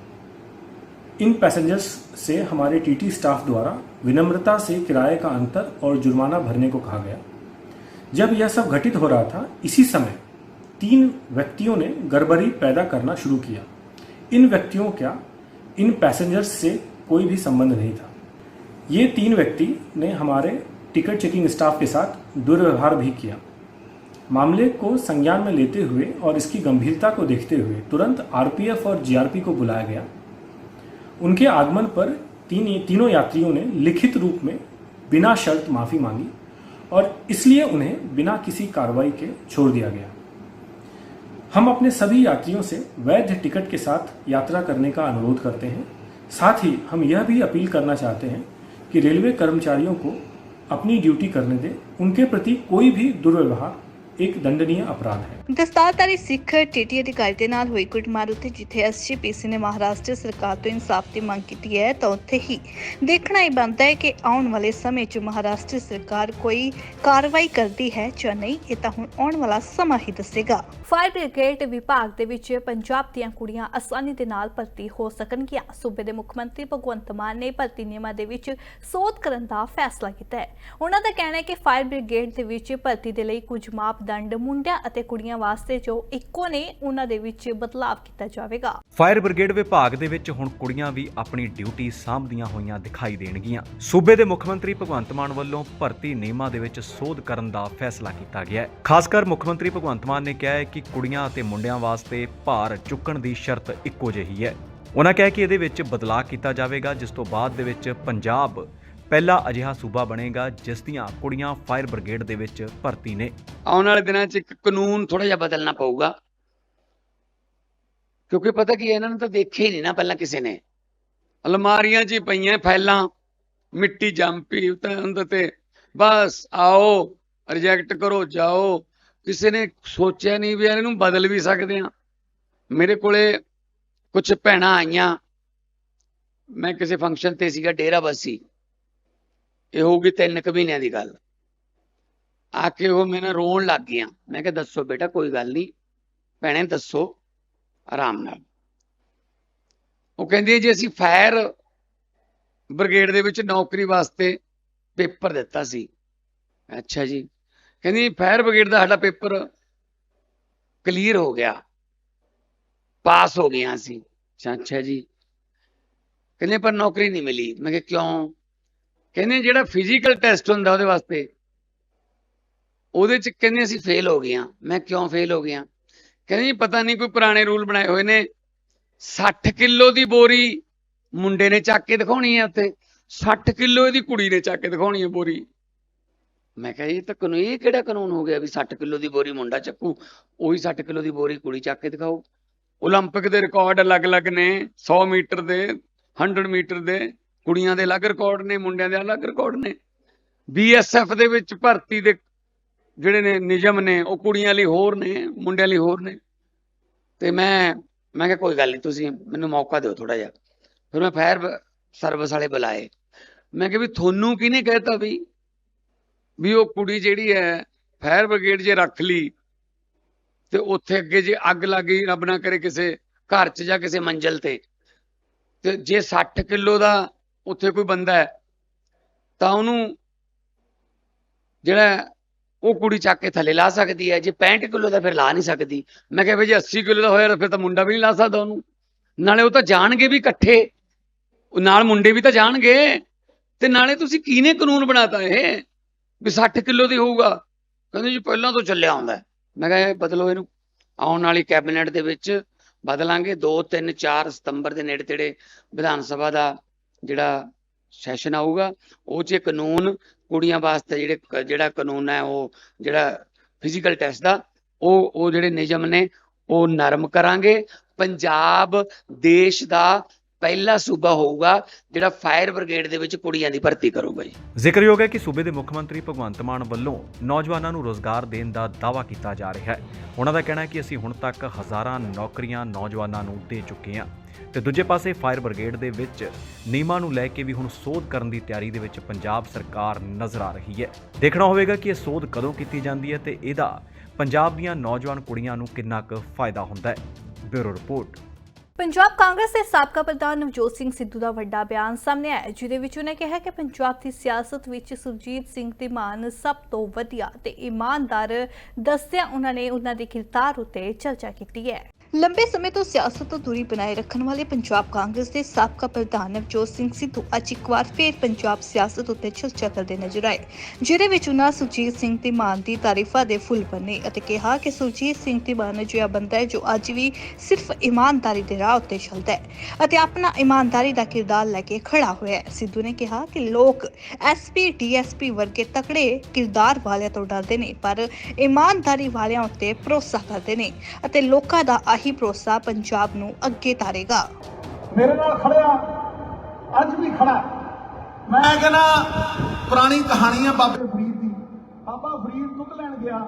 इन पैसेंजर्स से हमारे टीटी स्टाफ द्वारा विनम्रता से किराए का अंतर और जुर्माना भरने को कहा गया। जब यह सब घटित हो रहा था, इसी समय तीन व्यक्तियों ने गड़बड़ी पैदा करना शुरू किया। इन व्यक्तियों का इन पैसेंजर्स से कोई भी संबंध नहीं था। ये तीन व्यक्ति ने हमारे टिकट चेकिंग स्टाफ के साथ दुर्व्यवहार भी किया। मामले को संज्ञान में लेते हुए और इसकी गंभीरता को देखते हुए तुरंत आरपीएफ और जीआरपी को बुलाया गया। उनके आगमन पर तीन तीनों यात्रियों ने लिखित रूप में बिना शर्त माफ़ी मांगी और इसलिए उन्हें बिना किसी कार्रवाई के छोड़ दिया गया। हम अपने सभी यात्रियों से वैध टिकट के साथ यात्रा करने का अनुरोध करते हैं। साथ ही हम यह भी अपील करना चाहते हैं कि रेलवे कर्मचारियों को अपनी ड्यूटी करने दें। उनके प्रति कोई भी दुर्व्यवहार ਇੱਕ ਦੰਡਨੀय ਅਪਰਾਧ ਹੈ। ਦਸਤਾਰਧਾਰੀ ਸਿੱਖ ਟੀਟੀ ਅਧਿਕਾਰੀ ਦੇ ਨਾਲ ਹੋਈ ਕੁੱਟਮਾਰ ਉੱਤੇ ਜਿੱਥੇ ਐਸਜੀਪੀਸੀ ਨੇ ਮਹਾਰਾਸ਼ਟਰ ਸਰਕਾਰ ਤੋਂ ਇਨਸਾਫ ਦੀ ਮੰਗ ਕੀਤੀ ਹੈ ਤਾਂ ਉੱਥੇ ਹੀ ਦੇਖਣਾ ਹੀ ਬਣਦਾ ਹੈ ਕਿ ਆਉਣ ਵਾਲੇ ਸਮੇਂ 'ਚ ਮਹਾਰਾਸ਼ਟਰ ਸਰਕਾਰ ਕੋਈ ਕਾਰਵਾਈ ਕਰਦੀ ਹੈ ਜਾਂ ਨਹੀਂ ਇਹ ਤਾਂ ਹੁਣ ਆਉਣ ਵਾਲਾ ਸਮਾਂ ਹੀ ਦੱਸੇਗਾ। ਫਾਇਰ ਬ੍ਰਿਗੇਡ ਵਿਭਾਗ ਦੇ ਵਿੱਚ ਪੰਜਾਬ ਦੀਆਂ ਕੁੜੀਆਂ ਆਸਾਨੀ ਦੇ ਨਾਲ ਭਰਤੀ ਹੋ ਸਕਣਗੀਆਂ। ਸੂਬੇ ਦੇ ਮੁੱਖ ਮੰਤਰੀ ਭਗਵੰਤ ਮਾਨ ਨੇ ਭਰਤੀ ਨਿਯਮਾਂ ਦੇ ਵਿੱਚ ਸੋਧ ਕਰਨ ਦਾ ਫੈਸਲਾ ਕੀਤਾ ਹੈ। ਉਹਨਾਂ ਦਾ ਕਹਿਣਾ ਹੈ ਕਿ ਫਾਇਰ ਬ੍ਰਿਗੇਡ ਦੇ ਵਿੱਚ ਭਰਤੀ ਦੇ ਲਈ ਕੁਝ ਮਾਪ ਮੁੰਡਿਆਂ ਅਤੇ ਕੁੜੀਆਂ ਵਾਸਤੇ ਜੋ ਇੱਕੋ ਨੇ, ਉਹਨਾਂ ਦੇ ਵਿੱਚ ਬਦਲਾਅ ਕੀਤਾ ਜਾਵੇਗਾ। ਫਾਇਰ ਬ੍ਰਿਗੇਡ ਵਿਭਾਗ ਦੇ ਵਿੱਚ ਹੁਣ ਕੁੜੀਆਂ ਵੀ ਆਪਣੀ ਡਿਊਟੀ ਸਾਂਭਦੀਆਂ ਹੋਈਆਂ ਦਿਖਾਈ ਦੇਣਗੀਆਂ। ਸੂਬੇ ਦੇ ਮੁੱਖ ਮੰਤਰੀ ਭਗਵੰਤ ਮਾਨ ਵੱਲੋਂ ਭਰਤੀ ਨਿਯਮਾਂ ਦੇ ਵਿੱਚ ਸੋਧ ਕਰਨ ਦਾ ਫੈਸਲਾ ਕੀਤਾ ਗਿਆ ਹੈ। ਖਾਸ ਕਰ ਮੁੱਖ ਮੰਤਰੀ ਭਗਵੰਤ ਮਾਨ ਨੇ ਕਿਹਾ ਹੈ ਕਿ ਕੁੜੀਆਂ ਅਤੇ ਮੁੰਡਿਆਂ ਵਾਸਤੇ ਭਾਰ ਚੁੱਕਣ ਦੀ ਸ਼ਰਤ ਇੱਕੋ ਜਿਹੀ ਹੈ। ਉਹਨਾਂ ਕਿਹਾ ਕਿ ਇਹਦੇ ਵਿੱਚ ਬਦਲਾਅ ਕੀਤਾ ਜਾਵੇਗਾ, ਜਿਸ ਤੋਂ ਬਾਅਦ ਦੇ ਵਿੱਚ ਪੰਜਾਬ ਪਹਿਲਾ ਅਜਿਹਾ ਸੂਬਾ ਬਣੇਗਾ ਜਿਸ ਦੀਆਂ ਕੁੜੀਆਂ ਫਾਇਰ ਬ੍ਰਿਗੇਡ ਦੇ ਵਿੱਚ ਭਰਤੀ ਨੇ। ਆਉਣ ਵਾਲੇ ਦਿਨਾਂ 'ਚ ਇੱਕ ਕਾਨੂੰਨ ਥੋੜਾ ਜਿਹਾ ਬਦਲਣਾ ਪਊਗਾ। ਕਿਉਂਕਿ ਪਤਾ ਕੀ ਇਹਨਾਂ ਨੂੰ ਤਾਂ ਦੇਖਿਆ ਹੀ ਨਹੀਂ ਨਾ ਪਹਿਲਾਂ ਕਿਸੇ ਨੇ। ਅਲਮਾਰੀਆਂ 'ਚ ਹੀ ਪਈਆਂ ਫਾਈਲਾਂ, ਮਿੱਟੀ ਜੰਮ ਪਈ ਉਹਦੇ ਤੇ ਬਸ ਆਓ, ਰਿਜੈਕਟ ਕਰੋ, ਜਾਓ। ਕਿਸੇ ਨੇ ਸੋਚਿਆ ਨਹੀਂ ਵੀ ਇਹਨੂੰ ਬਦਲ ਵੀ ਸਕਦੇ ਆ ਮੇਰੇ ਕੋਲੇ ਕੁਝ ਭੈਣਾਂ ਆਈਆਂ। ਮੈਂ ਕਿਸੇ ਫੰਕਸ਼ਨ ਤੇ ਸੀਗਾ, ਡੇਰਾ ਬੱਸੀ ਇਹ ਹੋਊਗੀ ਤਿੰਨ ਕੁ ਮਹੀਨਿਆਂ ਦੀ ਗੱਲ। ਆ ਕੇ ਉਹ ਮੈਨੂੰ ਰੋਣ ਲੱਗ ਗਈਆਂ। ਮੈਂ ਕਿਹਾ, ਦੱਸੋ ਬੇਟਾ, ਕੋਈ ਗੱਲ ਨਹੀਂ। ਭੈਣੇ, ਦੱਸੋ ਆਰਾਮ ਨਾਲ। ਉਹ ਕਹਿੰਦੀ, ਜੀ ਅਸੀਂ ਫਾਇਰ ਬ੍ਰਿਗੇਡ ਦੇ ਵਿੱਚ ਨੌਕਰੀ ਵਾਸਤੇ ਪੇਪਰ ਦਿੱਤਾ ਸੀ। ਅੱਛਾ ਜੀ। ਕਹਿੰਦੀ, ਫਾਇਰ ਬ੍ਰਿਗੇਡ ਦਾ ਸਾਡਾ ਪੇਪਰ ਕਲੀਅਰ ਹੋ ਗਿਆ। ਪਾਸ ਹੋ ਗਏ ਹਾਂ ਅਸੀਂ। ਅੱਛਾ ਅੱਛਾ ਜੀ। ਕਹਿੰਦੇ, ਪਰ ਨੌਕਰੀ ਨਹੀਂ ਮਿਲੀ। ਮੈਂ ਕਿਹਾ, ਕਿਉਂ? ਕਹਿੰਦੇ ਜਿਹੜਾ ਫਿਜ਼ੀਕਲ ਟੈਸਟ ਹੁੰਦਾ ਉਹਦੇ ਵਾਸਤੇ ਉਹਦੇ ਚ ਕਹਿੰਦੇ ਅਸੀਂ ਫੇਲ ਹੋ ਗਏ ਹਾਂ ਮੈਂ ਕਿਉਂ ਫੇਲ ਹੋ ਗਏ ਹਾਂ ਕਹਿੰਦੇ ਜੀ ਪਤਾ ਨਹੀਂ ਕੋਈ ਪੁਰਾਣੇ ਰੂਲ ਬਣਾਏ ਹੋਏ ਨੇ 60 ਕਿਲੋ ਦੀ ਬੋਰੀ ਮੁੰਡੇ ਨੇ ਚੱਕ ਕੇ ਦਿਖਾਉਣੀ ਹੈ ਉੱਥੇ 60 ਕਿਲੋ ਇਹਦੀ ਕੁੜੀ ਨੇ ਚੱਕ ਕੇ ਦਿਖਾਉਣੀ ਹੈ ਬੋਰੀ ਮੈਂ ਕਿਹਾ ਇਹ ਤਾਂ ਕਾਨੂੰਨ ਇਹ ਕਿਹੜਾ ਕਾਨੂੰਨ ਹੋ ਗਿਆ ਵੀ 60 ਕਿਲੋ ਦੀ ਬੋਰੀ ਮੁੰਡਾ ਚੱਕੂ ਉਹੀ 60 ਕਿਲੋ ਦੀ ਬੋਰੀ ਕੁੜੀ ਚੱਕ ਕੇ ਦਿਖਾਓ 올림픽 ਦੇ ਰਿਕਾਰਡ ਅਲੱਗ-ਅਲੱਗ ਨੇ 100 ਮੀਟਰ ਦੇ 100 ਮੀਟਰ ਦੇ ਕੁੜੀਆਂ ਦੇ ਅਲੱਗ ਰਿਕਾਰਡ ਨੇ, ਮੁੰਡਿਆਂ ਦੇ ਅਲੱਗ ਰਿਕਾਰਡ ਨੇ। ਬੀਐਸਐਫ ਦੇ ਵਿੱਚ ਭਰਤੀ ਦੇ ਜਿਹੜੇ ਨੇ ਨਿਯਮ ਨੇ, ਉਹ ਕੁੜੀਆਂ ਲਈ ਹੋਰ ਨੇ, ਮੁੰਡਿਆਂ ਲਈ ਹੋਰ ਨੇ। ਤੇ ਮੈਂ ਮੈਂ ਕਿਹਾ ਕੋਈ ਗੱਲ ਨਹੀਂ, ਤੁਸੀਂ ਮੈਨੂੰ ਮੌਕਾ ਦਿਓ ਥੋੜਾ ਜਿਹਾ। ਫਿਰ ਮੈਂ ਫਾਇਰ ਸਰਵਿਸ ਵਾਲੇ ਬੁਲਾਏ। ਮੈਂ ਕਿਹਾ ਵੀ ਤੁਹਾਨੂੰ ਕਿਹਨੇ ਕਹਿਤਾ ਵੀ ਵੀ ਉਹ ਕੁੜੀ ਜਿਹੜੀ ਹੈ, ਫਾਇਰ ਬ੍ਰਿਗੇਡ ਜੇ ਰੱਖ ਲਈ, ਤੇ ਉੱਥੇ ਅੱਗੇ ਜੇ ਅੱਗ ਲੱਗ ਗਈ, ਰੱਬ ਨਾ ਕਰੇ ਕਿਸੇ ਘਰ 'ਚ ਜਾਂ ਕਿਸੇ ਮੰਜ਼ਲ ਤੇ ਤੇ ਜੇ 60 ਕਿਲੋ ਦਾ ਉੱਥੇ ਕੋਈ ਬੰਦਾ ਹੈ, ਤਾਂ ਉਹਨੂੰ ਜਿਹੜਾ ਉਹ ਕੁੜੀ ਚੱਕ ਕੇ ਥੱਲੇ ਲਾ ਸਕਦੀ ਹੈ। ਜੇ 65 ਕਿਲੋ ਦਾ ਫਿਰ ਲਾ ਨਹੀਂ ਸਕਦੀ। ਮੈਂ ਕਿਹਾ ਵੀ ਜੇ 80 ਕਿਲੋ ਦਾ ਹੋਇਆ ਤਾਂ ਫਿਰ ਤਾਂ ਮੁੰਡਾ ਵੀ ਨਹੀਂ ਲਾ ਸਕਦਾ ਉਹਨੂੰ। ਨਾਲੇ ਉਹ ਤਾਂ ਜਾਣਗੇ ਵੀ ਇਕੱਠੇ। ਨਾਲ ਮੁੰਡੇ ਵੀ ਤਾਂ ਜਾਣਗੇ। ਤੇ ਨਾਲੇ ਤੁਸੀਂ ਕਿਹਨੇ ਕਾਨੂੰਨ ਬਣਾਤਾ ਇਹ? ਵੀ 60 ਕਿਲੋ ਦੀ ਹੋਊਗਾ। ਕਹਿੰਦੇ ਜੀ ਪਹਿਲਾਂ ਤੋਂ ਚੱਲਿਆ ਆਉਂਦਾ ਮੈਂ ਕਿਹਾ ਇਹ ਬਦਲੋ ਇਹਨੂੰ। ਆਉਣ ਵਾਲੀ ਕੈਬਨਿਟ ਦੇ ਵਿੱਚ ਬਦਲਾਂਗੇ। 2 3 4 ਸਤੰਬਰ ਦੇ ਨੇੜੇ ਤੇੜੇ ਵਿਧਾਨ ਸਭਾ ਦਾ ਜਿਹੜਾ ਸੈਸ਼ਨ ਆਊਗਾ, ਉਹ 'ਚ ਇਹ ਕਾਨੂੰਨ ਕੁੜੀਆਂ ਵਾਸਤੇ ਜਿਹੜੇ ਜਿਹੜਾ ਕਾਨੂੰਨ ਹੈ ਉਹ ਜਿਹੜਾ ਫਿਜ਼ੀਕਲ ਟੈਸਟ ਦਾ, ਉਹ ਉਹ ਜਿਹੜੇ ਨਿਯਮ ਨੇ, ਉਹ ਨਰਮ ਕਰਾਂਗੇ। ਪੰਜਾਬ ਦੇਸ਼ ਦਾ ਪਹਿਲਾ ਸੂਬਾ ਹੋਊਗਾ ਜਿਹੜਾ ਫਾਇਰ ਬ੍ਰਿਗੇਡ ਦੇ ਵਿੱਚ ਕੁੜੀਆਂ ਦੀ ਭਰਤੀ ਕਰੂਗਾ ਜੀ। ਜ਼ਿਕਰਯੋਗ ਹੈ ਕਿ ਸੂਬੇ ਦੇ ਮੁੱਖ ਮੰਤਰੀ ਭਗਵੰਤ ਮਾਨ ਵੱਲੋਂ ਨੌਜਵਾਨਾਂ ਨੂੰ ਰੋਜ਼ਗਾਰ ਦੇਣ ਦਾ ਦਾਅਵਾ ਕੀਤਾ ਜਾ ਰਿਹਾ ਹੈ। ਉਹਨਾਂ ਦਾ ਕਹਿਣਾ ਹੈ ਕਿ ਅਸੀਂ ਹੁਣ ਤੱਕ ਹਜ਼ਾਰਾਂ ਨੌਕਰੀਆਂ ਨੌਜਵਾਨਾਂ ਨੂੰ ਦੇ ਚੁੱਕੇ ਹਾਂ। ਤੇ ਦੂਜੇ ਪਾਸੇ ਫਾਇਰ ਬ੍ਰਿਗੇਡ ਦੇ ਵਿੱਚ ਨਿਯਮਾਂ ਨੂੰ ਲੈ ਕੇ ਵੀ ਹੁਣ ਸੋਧ ਕਰਨ ਦੀ ਤਿਆਰੀ ਦੇ ਵਿੱਚ ਪੰਜਾਬ ਸਰਕਾਰ ਨਜ਼ਰ ਆ ਰਹੀ ਹੈ। ਦੇਖਣਾ ਹੋਵੇਗਾ ਕਿ ਇਹ ਸੋਧ ਕਦੋਂ ਕੀਤੀ ਜਾਂਦੀ ਹੈ ਤੇ ਇਹਦਾ ਪੰਜਾਬ ਦੀਆਂ ਨੌਜਵਾਨ ਕੁੜੀਆਂ ਨੂੰ ਕਿੰਨਾ ਕੁ ਫਾਇਦਾ ਹੁੰਦਾ ਹੈ। Bureau report. ਪੰਜਾਬ ਕਾਂਗਰਸ ਦੇ ਸਾਬਕਾ ਪ੍ਰਧਾਨ ਨਵਜੋਤ ਸਿੰਘ ਸਿੱਧੂ ਦਾ ਵੱਡਾ ਬਿਆਨ ਸਾਹਮਣੇ ਆਇਆ ਜਿਹਦੇ ਵਿੱਚ ਉਹਨੇ ਕਿਹਾ ਕਿ ਪੰਜਾਬ ਦੀ ਸਿਆਸਤ ਵਿੱਚ ਸੁਰਜੀਤ ਸਿੰਘ ਦੇ ਸਭ ਤੋਂ ਵਧੀਆ ਤੇ ਇਮਾਨਦਾਰ ਦੱਸਿਆ ਉਹਨਾਂ ਨੇ, ਉਹਨਾਂ ਦੇ ਕਿਰਦਾਰ ਉੱਤੇ ਚਰਚਾ ਕੀਤੀ ਹੈ। ਲੰਬੇ ਸਮੇਂ ਤੋਂ ਸਿਆਸਤ ਤੋਂ ਦੂਰੀ ਬਣਾਏ ਰੱਖਣ ਵਾਲੇ ਪੰਜਾਬ ਕਾਂਗਰਸ ਦੇ ਸਾਬਕਾ ਪ੍ਰਧਾਨ ਨਵਜੋਤ ਸਿੰਘ ਸਿੱਧੂ ਅੱਜ ਇੱਕ ਵਾਰ ਫੇਰ ਪੰਜਾਬ ਸਿਆਸਤ ਉੱਤੇ ਚਰਚਾ ਕਰਦੇ ਨਜ਼ਰ ਆਏ, ਜਿਹਦੇ ਵਿੱਚ ਉਹਨਾਂ ਸੁਰਜੀਤ ਸਿੰਘ ਤੇ ਮਾਨ ਦੀ ਤਾਰੀਫਾਂ ਦੇ ਫੁੱਲ ਬੰਨੇ ਅਤੇ ਕਿਹਾ ਕਿ ਸੁਰਜੀਤ ਸਿੰਘ ਤੇ ਮਾਨ ਅਜਿਹਾ ਬੰਦਾ ਹੈ ਜੋ ਅੱਜ ਵੀ ਸਿਰਫ ਇਮਾਨਦਾਰੀ ਦੇ ਰਾਹ ਉੱਤੇ ਚੱਲਦਾ ਹੈ ਅਤੇ ਆਪਣਾ ਇਮਾਨਦਾਰੀ ਦਾ ਕਿਰਦਾਰ ਲੈ ਕੇ ਖੜਾ ਹੋਇਆ ਹੈ। ਸਿੱਧੂ ਨੇ ਕਿਹਾ ਕਿ ਲੋਕ ਐਸਪੀ ਡੀਐਸਪੀ ਵਰਗੇ ਤਕੜੇ ਕਿਰਦਾਰ ਵਾਲਿਆਂ ਤੋਂ ਡਰਦੇ ਨੇ, ਪਰ ਇਮਾਨਦਾਰੀ ਵਾਲਿਆਂ ਉੱਤੇ ਭਰੋਸਾ ਕਰਦੇ ਨੇ ਅਤੇ ਲੋਕਾਂ ਦਾ ਆਹੀ ਭਰੋਸਾ ਪੰਜਾਬ ਨੂੰ ਅੱਗੇ ਤਾਰੇਗਾ। ਮੇਰੇ ਨਾਲ ਖੜਿਆ, ਅੱਜ ਵੀ ਖੜਾ ਮੈਂ ਕਹਿੰਦਾ, ਪੁਰਾਣੀ ਕਹਾਣੀ ਆ ਬਾਬੇ ਫਰੀਦ ਦੀ। ਬਾਬਾ ਫਰੀਦ ਦੁੱਧ ਲੈਣ ਗਿਆ।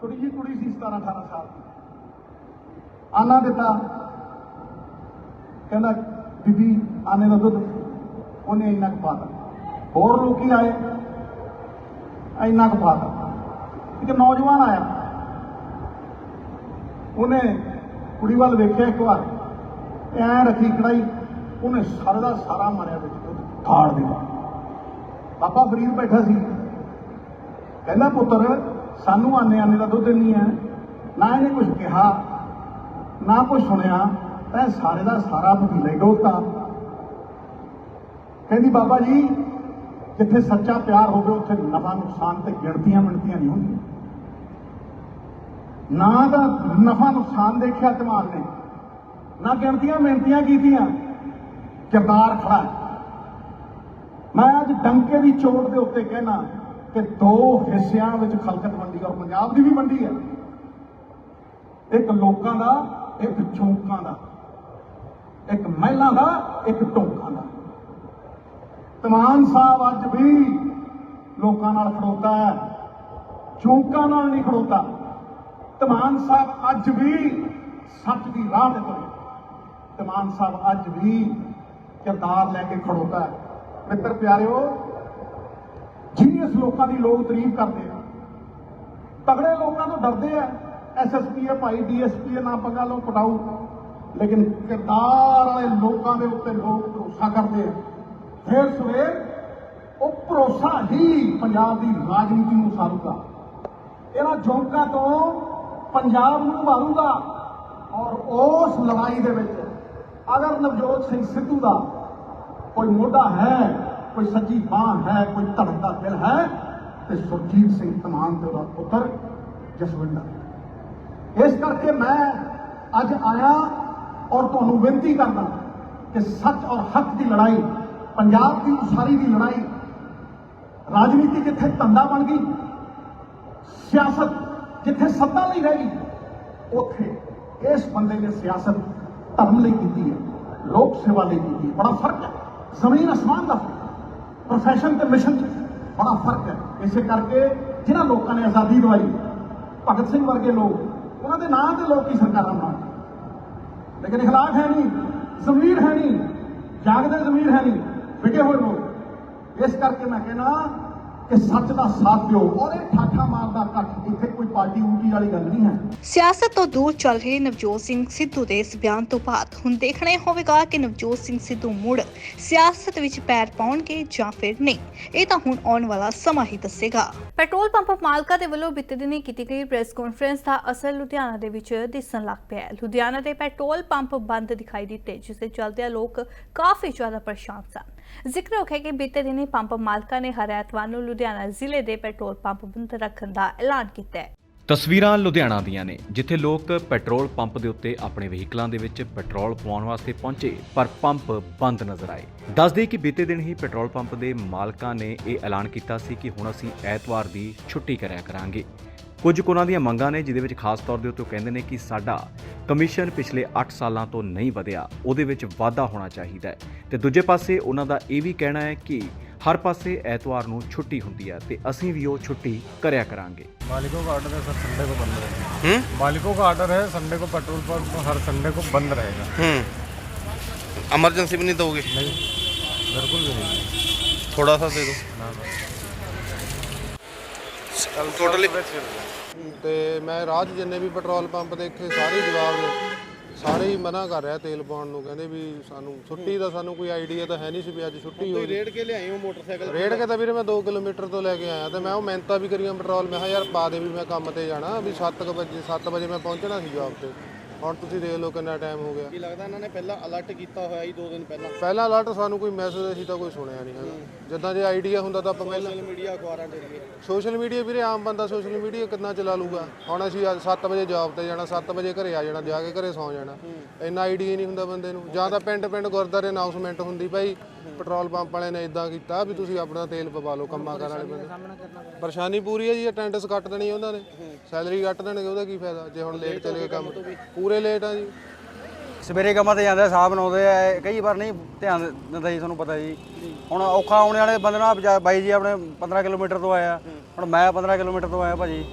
ਛੋਟੀ ਜੀ ਕੁੜੀ ਸੀ 17 18 ਸਾਲ ਦੀ। ਆਨਾ ਦਿੱਤਾ। ਕਹਿੰਦਾ, ਬੀਬੀ, ਆਨੇ ਦਾ ਦੁੱਧ। ਉਹਨੇ ਇੰਨਾ ਕੁ ਪਾਤਾ। ਹੋਰ ਲੋਕੀ ਆਏ। ਇੰਨਾ ਕੁ ਪਾਤਾ। ਇੱਕ ਨੌਜਵਾਨ ਆਇਆ। ਉਹਨੇ ਕੁੜੀ ਵੱਲ ਵੇਖਿਆ ਇੱਕ ਵਾਰ। ਐ ਰੱਖੀ ਕੜਾਈ, ਉਹਨੇ ਸਾਰੇ ਦਾ ਸਾਰਾ ਮਾਰਿਆ ਵਿੱਚ ਦੁੱਧ ਠਾੜ ਦਿੱਤਾ ਬਾਬਾ ਫਰੀਦ ਬੈਠਾ ਸੀ। ਕਹਿੰਦਾ, ਪੁੱਤਰ, ਸਾਨੂੰ ਆਨੇ ਆਨੇ ਦਾ ਦੁੱਧ ਨਹੀਂ ਹੈ। ਨਾ ਇਹਨੇ ਕੁਝ ਕਿਹਾ, ਨਾ ਕੁਝ ਸੁਣਿਆ ਤੈਂ ਸਾਰੇ ਦਾ ਸਾਰਾ ਪਤੀਲਾ ਹੀ ਕਹਿੰਦੀ, ਬਾਬਾ ਜੀ, ਜਿੱਥੇ ਸੱਚਾ ਪਿਆਰ ਹੋਵੇ, ਉੱਥੇ ਨਫਾ ਨੁਕਸਾਨ ਤੇ ਗਿਣਤੀਆਂ ਮਿਣਤੀਆਂ ਨਹੀਂ ਹੁੰਦੀਆਂ। ਨਾ ਤਾਂ ਨਫਾ ਨੁਕਸਾਨ ਦੇਖਿਆ ਦਿਮਾਗ ਨੇ, ਨਾ ਗਿਣਤੀਆਂ ਮਿਹਨਤੀਆਂ ਕੀਤੀਆਂ, ਕਿਰਦਾਰ ਖੜਾ ਮੈਂ ਅੱਜ ਡੰਕੇ ਦੀ ਚੋਟ ਦੇ ਉੱਤੇ ਕਹਿਣਾ ਕਿ ਦੋ ਹਿੱਸਿਆਂ ਵਿੱਚ ਖਲਕਤ ਵੰਡੀ ਔਰ ਪੰਜਾਬ ਦੀ ਵੀ ਵੰਡੀ ਹੈ ਇੱਕ ਲੋਕਾਂ ਦਾ, ਇੱਕ ਚੌਕਾਂ ਦਾ, ਇੱਕ ਮਹਿਲਾਂ ਦਾ, ਇੱਕ ਟੋਕਾਂ ਦਾ। ਤਮਾਨ ਸਾਹਿਬ ਅੱਜ ਵੀ ਲੋਕਾਂ ਨਾਲ ਖੜੋਤਾ ਹੈ, ਚੌਕਾਂ ਨਾਲ ਨਹੀਂ ਖੜੋਤਾ। ਤਮਾਨ ਸਾਹਿਬ ਅੱਜ ਵੀ ਸੱਚ ਦੀ ਰਾਹ ਤੇ ਤੁਰੇ ਤਮਾਨ ਸਾਹਿਬ ਅੱਜ ਵੀ ਕਿਰਦਾਰ ਲੈ ਕੇ ਖੜੋਤਾ ਹੈ। ਮਿੱਤਰ ਪਿਆਰਿਓ ਜੀਨੀਅਸ ਲੋਕਾਂ ਦੀ ਲੋਕ ਤਾਰੀਫ ਕਰਦੇ ਆ, ਤਗੜੇ ਲੋਕਾਂ ਤੋਂ ਡਰਦੇ ਆ ਐਸਐਸਪੀ ਹੈ ਭਾਈ ਡੀਐਸਪੀ ਹੈ, ਨਾ ਪੰਗਾ ਲਓ ਪਟਾਓ ਲੇਕਿਨ ਕਿਰਦਾਰ ਵਾਲੇ ਲੋਕਾਂ ਦੇ ਉੱਤੇ ਲੋਕ ਭਰੋਸਾ ਕਰਦੇ ਆ। ਫਿਰ ਸਵੇਰ ਉਹ ਭਰੋਸਾ ਹੀ ਪੰਜਾਬ ਦੀ ਰਾਜਨੀਤੀ ਨੂੰ ਸਾਰੂਗਾ ਇਹਨਾਂ ਜੋਕਾਂ ਤੋਂ ਪੰਜਾਬ ਨੂੰ ਮਾਰੂਗਾ ਔਰ ਉਸ ਲੜਾਈ ਦੇ ਵਿੱਚ ਅਗਰ ਨਵਜੋਤ ਸਿੰਘ ਸਿੱਧੂ ਦਾ ਕੋਈ ਮੋਢਾ ਹੈ, ਕੋਈ ਸੱਚੀ ਬਾਹ ਹੈ, ਕੋਈ ਧੜਕਦਾ ਦਿਲ ਹੈ, ਤੇ ਸੁਰਜੀਤ ਸਿੰਘ ਤਮਾਨ ਤੇ ਉਹਦਾ ਪੁੱਤਰ ਜਸਵਿੰਦਰ। ਇਸ ਕਰਕੇ ਮੈਂ ਅੱਜ ਆਇਆ ਔਰ ਤੁਹਾਨੂੰ ਬੇਨਤੀ ਕਰਦਾ ਕਿ ਸੱਚ ਔਰ ਹੱਕ ਦੀ ਲੜਾਈ, ਪੰਜਾਬ ਦੀ ਉਸਾਰੀ ਦੀ ਲੜਾਈ, ਰਾਜਨੀਤੀ ਕਿੱਥੇ ਧੰਦਾ ਬਣ ਗਈ, ਸਿਆਸਤ ਜਿੱਥੇ ਸੱਤਾ ਲਈ ਰਹਿ ਗਈ, ਉੱਥੇ ਇਸ ਬੰਦੇ ਨੇ ਸਿਆਸਤ ਧਰਮ ਲਈ ਕੀਤੀ ਹੈ, ਲੋਕ ਸੇਵਾ ਲਈ ਕੀਤੀ ਬੜਾ ਫ਼ਰਕ ਹੈ। ਜ਼ਮੀਨ ਅਸਮਾਨ ਦਾ ਫ਼ਰਕ ਪ੍ਰੋਫੈਸ਼ਨ ਤੇ ਮਿਸ਼ਨ 'ਚ ਬੜਾ ਫ਼ਰਕ ਹੈ। ਇਸੇ ਕਰਕੇ ਜਿਨ੍ਹਾਂ ਲੋਕਾਂ ਨੇ ਆਜ਼ਾਦੀ ਦਵਾਈ, ਭਗਤ ਸਿੰਘ ਵਰਗੇ ਲੋਕ, ਉਹਨਾਂ ਦੇ ਨਾਂ ਤੇ ਲੋਕ ਹੀ ਸਰਕਾਰਾਂ ਬਣਾਉਂਦੇ ਲੇਕਿਨ ਇਖਲਾਕ ਹੈ ਨਹੀਂ, ਜ਼ਮੀਰ ਹੈ ਨਹੀਂ, ਜਾਗਦੇ ਜ਼ਮੀਰ ਹੈ ਨਹੀਂ ਵਿਗੇ ਹੋਏ ਲੋਕ। ਇਸ ਕਰਕੇ ਮੈਂ ਕਹਿੰਦਾ ਕਿ ਸੱਚ ਦਾ ਸਾਥ ਦਿਓ। ਔਰ ਇਹ ਠਾਠਾ ਮਾਰਦਾ ਕੱਟ ਇੱਥੇ ਕੋਈ ਪਾਰਟੀ ਊਟੀ ਵਾਲੀ ਗੱਲ ਨਹੀਂ ਹੈ। ਸਿਆਸਤ ਤੋਂ ਦੂਰ ਚੱਲ ਰਹੇ ਨਵਜੋਤ ਸਿੰਘ ਸਿੱਧੂ ਦੇ ਇਸ ਬਿਆਨ ਤੋਂ ਬਾਅਦ ਹੁਣ ਦੇਖਣਾ ਇਹ ਹੋਵੇਗਾ ਕਿ ਨਵਜੋਤ ਸਿੰਘ ਸਿੱਧੂ ਮੁੜ ਸਿਆਸਤ ਵਿੱਚ ਪੈਰ ਪਾਉਣਗੇ ਜਾਂ ਫਿਰ ਨਹੀਂ। ਇਹ ਤਾਂ ਹੁਣ ਆਉਣ ਵਾਲਾ ਸਮਾਂ ਹੀ ਦੱਸੇਗਾ। ਪੈਟਰੋਲ ਪੰਪ ਮਾਲਕਾਂ ਦੇ ਵੱਲੋਂ ਬੀਤੇ ਦਿਨੀ ਕੀਤੀ ਗਈ ਪ੍ਰੈਸ ਕਾਨਫਰੰਸ ਦਾ ਅਸਰ ਲੁਧਿਆਣਾ ਦੇ ਵਿੱਚ ਦਿਸਣ ਲੱਗ ਪਿਆ ਹੈ। ਲੁਧਿਆਣਾ ਦੇ ਪੈਟਰੋਲ ਪੰਪ ਬੰਦ ਦਿਖਾਈ ਦਿੱਤੇ ਜਿਸ ਦੇ ਚੱਲਦਿਆਂ ਲੋਕ ਕਾਫੀ ਜ਼ਿਆਦਾ ਪਰੇਸ਼ਾਨ ਸਨ। ਜ਼ਿਕਰ ਹੈ ਕਿ ਬੀਤੇ ਦਿਨੀ ਪੰਪ ਮਾਲਕਾਂ ਨੇ ਹਰ ਐਤਵਾਰ ਨੂੰ ਲੁਧਿਆਣਾ ਜ਼ਿਲ੍ਹੇ ਦੇ ਪੈਟਰੋਲ ਪੰਪ ਬੰਦ ਰੱਖਣ ਦਾ ਐਲਾਨ ਕੀਤਾ ਹੈ। ਤਸਵੀਰਾਂ ਲੁਧਿਆਣਾ ਦੀਆਂ ਨੇ, ਜਿੱਥੇ ਲੋਕ ਪੈਟਰੋਲ ਪੰਪ ਦੇ ਉੱਤੇ ਆਪਣੇ ਵਹੀਕਲਾਂ ਦੇ ਵਿੱਚ ਪੈਟਰੋਲ ਪਵਾਉਣ ਵਾਸਤੇ ਪਹੁੰਚੇ, ਪਰ ਪੰਪ ਬੰਦ ਨਜ਼ਰ ਆਏ। ਦੱਸਦੇ ਕਿ ਬੀਤੇ ਦਿਨ ਹੀ ਪੈਟਰੋਲ ਪੰਪ ਦੇ ਮਾਲਕਾਂ ਨੇ ਇਹ ਐਲਾਨ ਕੀਤਾ ਸੀ ਕਿ ਹੁਣ ਅਸੀਂ ਐਤਵਾਰ ਦੀ ਛੁੱਟੀ ਕਰਿਆ ਕਰਾਂਗੇ। ਕੁਝ ਕੁ ਉਹਨਾਂ ਦੀਆਂ ਮੰਗਾਂ ਨੇ, ਜਿਹਦੇ ਵਿੱਚ ਖਾਸ ਤੌਰ ਦੇ ਉੱਤੇ ਉਹ ਕਹਿੰਦੇ ਨੇ ਕਿ ਸਾਡਾ ਕਮਿਸ਼ਨ ਪਿਛਲੇ 8 ਸਾਲਾਂ ਤੋਂ ਨਹੀਂ ਵਧਿਆ ਉਹਦੇ ਵਿੱਚ ਵਾਧਾ ਹੋਣਾ ਚਾਹੀਦਾ ਹੈ ਤੇ ਦੂਜੇ ਪਾਸੇ ਉਹਨਾਂ ਦਾ ਇਹ ਵੀ ਕਹਿਣਾ ਹੈ ਕਿ ਹਰ ਪਾਸੇ ਐਤਵਾਰ ਨੂੰ ਛੁੱਟੀ ਹੁੰਦੀ ਹੈ ਤੇ ਅਸੀਂ ਵੀ ਉਹ ਛੁੱਟੀ ਕਰਿਆ ਕਰਾਂਗੇ मालिकों का ऑर्डर है सर संडे को बंद रहेगा मालिकों का ऑर्डर है संडे को पेट्रोल पंप हर संडे को बंद रहेगा हम्म इमरजेंसी भी नहीं दोगे नहीं बिल्कुल भी नहीं थोड़ा सा दे दो ना ना टोटली ਤੇ ਮੈਂ ਰਾਹ 'ਚ ਜਿੰਨੇ ਵੀ ਪੈਟਰੋਲ ਪੰਪ ਦੇਖੇ ਸਾਰੇ ਜਵਾਬ ਸਾਰੇ ਹੀ ਮਨਾ ਕਰ ਰਿਹਾ ਤੇਲ ਪਾਉਣ ਨੂੰ ਕਹਿੰਦੇ ਵੀ ਸਾਨੂੰ ਛੁੱਟੀ ਦਾ ਸਾਨੂੰ ਕੋਈ ਆਈਡੀਆ ਤਾਂ ਹੈ ਨਹੀਂ ਸੀ ਵੀ ਅੱਜ ਛੁੱਟੀ ਹੋਈ। ਰੇਡ ਕੇ ਲਿਆਈ ਹੋ ਮੋਟਰਸਾਈਕਲ? ਰੇਡ ਕੇ ਤਾਂ ਵੀਰੇ ਮੈਂ 2 ਕਿਲੋਮੀਟਰ ਤੋਂ ਲੈ ਕੇ ਆਇਆ ਤੇ ਮੈਂ ਉਹ ਮਿਹਨਤਾਂ ਵੀ ਕਰੀਆਂ ਪੈਟਰੋਲ। ਮੈਂ ਕਿਹਾ ਯਾਰ ਪਾ ਦੇ ਵੀ ਮੈਂ ਕੰਮ ਤੇ ਜਾਣਾ ਵੀ 7 ਵਜੇ 7 ਵਜੇ ਮੈਂ ਪਹੁੰਚਣਾ ਸੀ ਜੌਬ ਤੇ। ਹੁਣ ਤੁਸੀਂ ਦੇਖ ਲਓ ਕਿੰਨਾ ਟਾਈਮ ਹੋ ਗਿਆ। ਕੀ ਲੱਗਦਾ ਇਹਨਾਂ ਨੇ ਪਹਿਲਾਂ ਅਲਰਟ ਕੀਤਾ ਹੋਇਆ ਹੀ 2 ਦਿਨ ਪਹਿਲਾਂ? ਪਹਿਲਾ ਅਲਰਟ ਸਾਨੂੰ ਕੋਈ ਮੈਸੇਜ ਅਸੀਂ ਤਾਂ ਕੋਈ ਸੁਣਿਆ ਨਹੀਂ ਹੈਗਾ। ਜਿੱਦਾਂ ਜੇ ਆਈਡੀਆ ਹੁੰਦਾ ਤਾਂ ਆਪਾਂ ਪਹਿਲਾਂ ਮੀਡੀਆ ਅਖਬਾਰਾਂ ਜਰੀਏ ਸੋਸ਼ਲ ਮੀਡੀਆ ਵੀਰੇ ਆਮ ਬੰਦਾ ਸੋਸ਼ਲ ਮੀਡੀਆ ਕਿੰਨਾ ਚਲਾ ਲੂਗਾ? ਹੁਣ ਅਸੀਂ ਅੱਜ 7 ਵਜੇ ਜੌਬ ਤੇ ਜਾਣਾ 7 ਵਜੇ ਘਰੇ ਆ ਜਾਣਾ ਜਾ ਕੇ ਘਰੇ ਸੌ ਜਾਣਾ। ਇੰਨਾ ਆਈਡੀਆ ਨਹੀਂ ਹੁੰਦਾ ਬੰਦੇ ਨੂੰ। ਜਾਂ ਤਾਂ ਪਿੰਡ ਪਿੰਡ ਗੁਰਦਾਰੇ ਅਨਾਉਂਸਮੈਂਟ ਹੁੰਦੀ ਭਾਈ ਪੈਟਰੋਲ ਪੰਪ ਵਾਲੇ ਨੇ ਇਦਾਂ ਕੀਤਾ ਵੀ ਤੁਸੀਂ ਆਪਣਾ ਤੇਲ ਪਵਾ ਲਓ ਕੰਮਾਂ ਕਰਨ ਵਾਲੇ ਬੰਦੇ ਪਰੇਸ਼ਾਨੀ ਪੂਰੀ ਹੈ ਜੀ ਅਟੈਂਡੈਂਸ ਕੱਟ ਦੇਣੀ ਉਹਨਾਂ ਨੇ। ਸੈਲਰੀ ਕੱਟ ਦੇਣਗੇ ਉਹਦਾ ਕੀ ਫਾਇਦਾ? ਜੇ ਹੁਣ ਲੇਟ ਚਲੇ ਗਏ ਕੰਮ। ਪੂਰੇ ਲੇਟ ਆ ਜੀ। ਸਵੇਰੇ ਕੰਮਾਂ ਤੇ ਜਾਂਦੇ ਸਾਹ ਬਣਾਉਂਦੇ ਆ ਕਈ ਵਾਰ ਨਹੀਂ ਧਿਆਨ ਦਿੰਦਾ ਜੀ ਤੁਹਾਨੂੰ ਪਤਾ ਜੀ। ਹੁਣ ਔਖਾ ਆਉਣੇ ਵਾਲੇ ਬੰਦੇ ਨਾਲ ਬਾਈ ਜੀ ਆਪਣੇ 15 ਕਿਲੋਮੀਟਰ ਤੋਂ ਆਇਆ। ਹੁਣ ਮੈਂ 15 ਕਿਲੋਮੀਟਰ ਤੋਂ ਆਇਆ ਭਾਜੀ।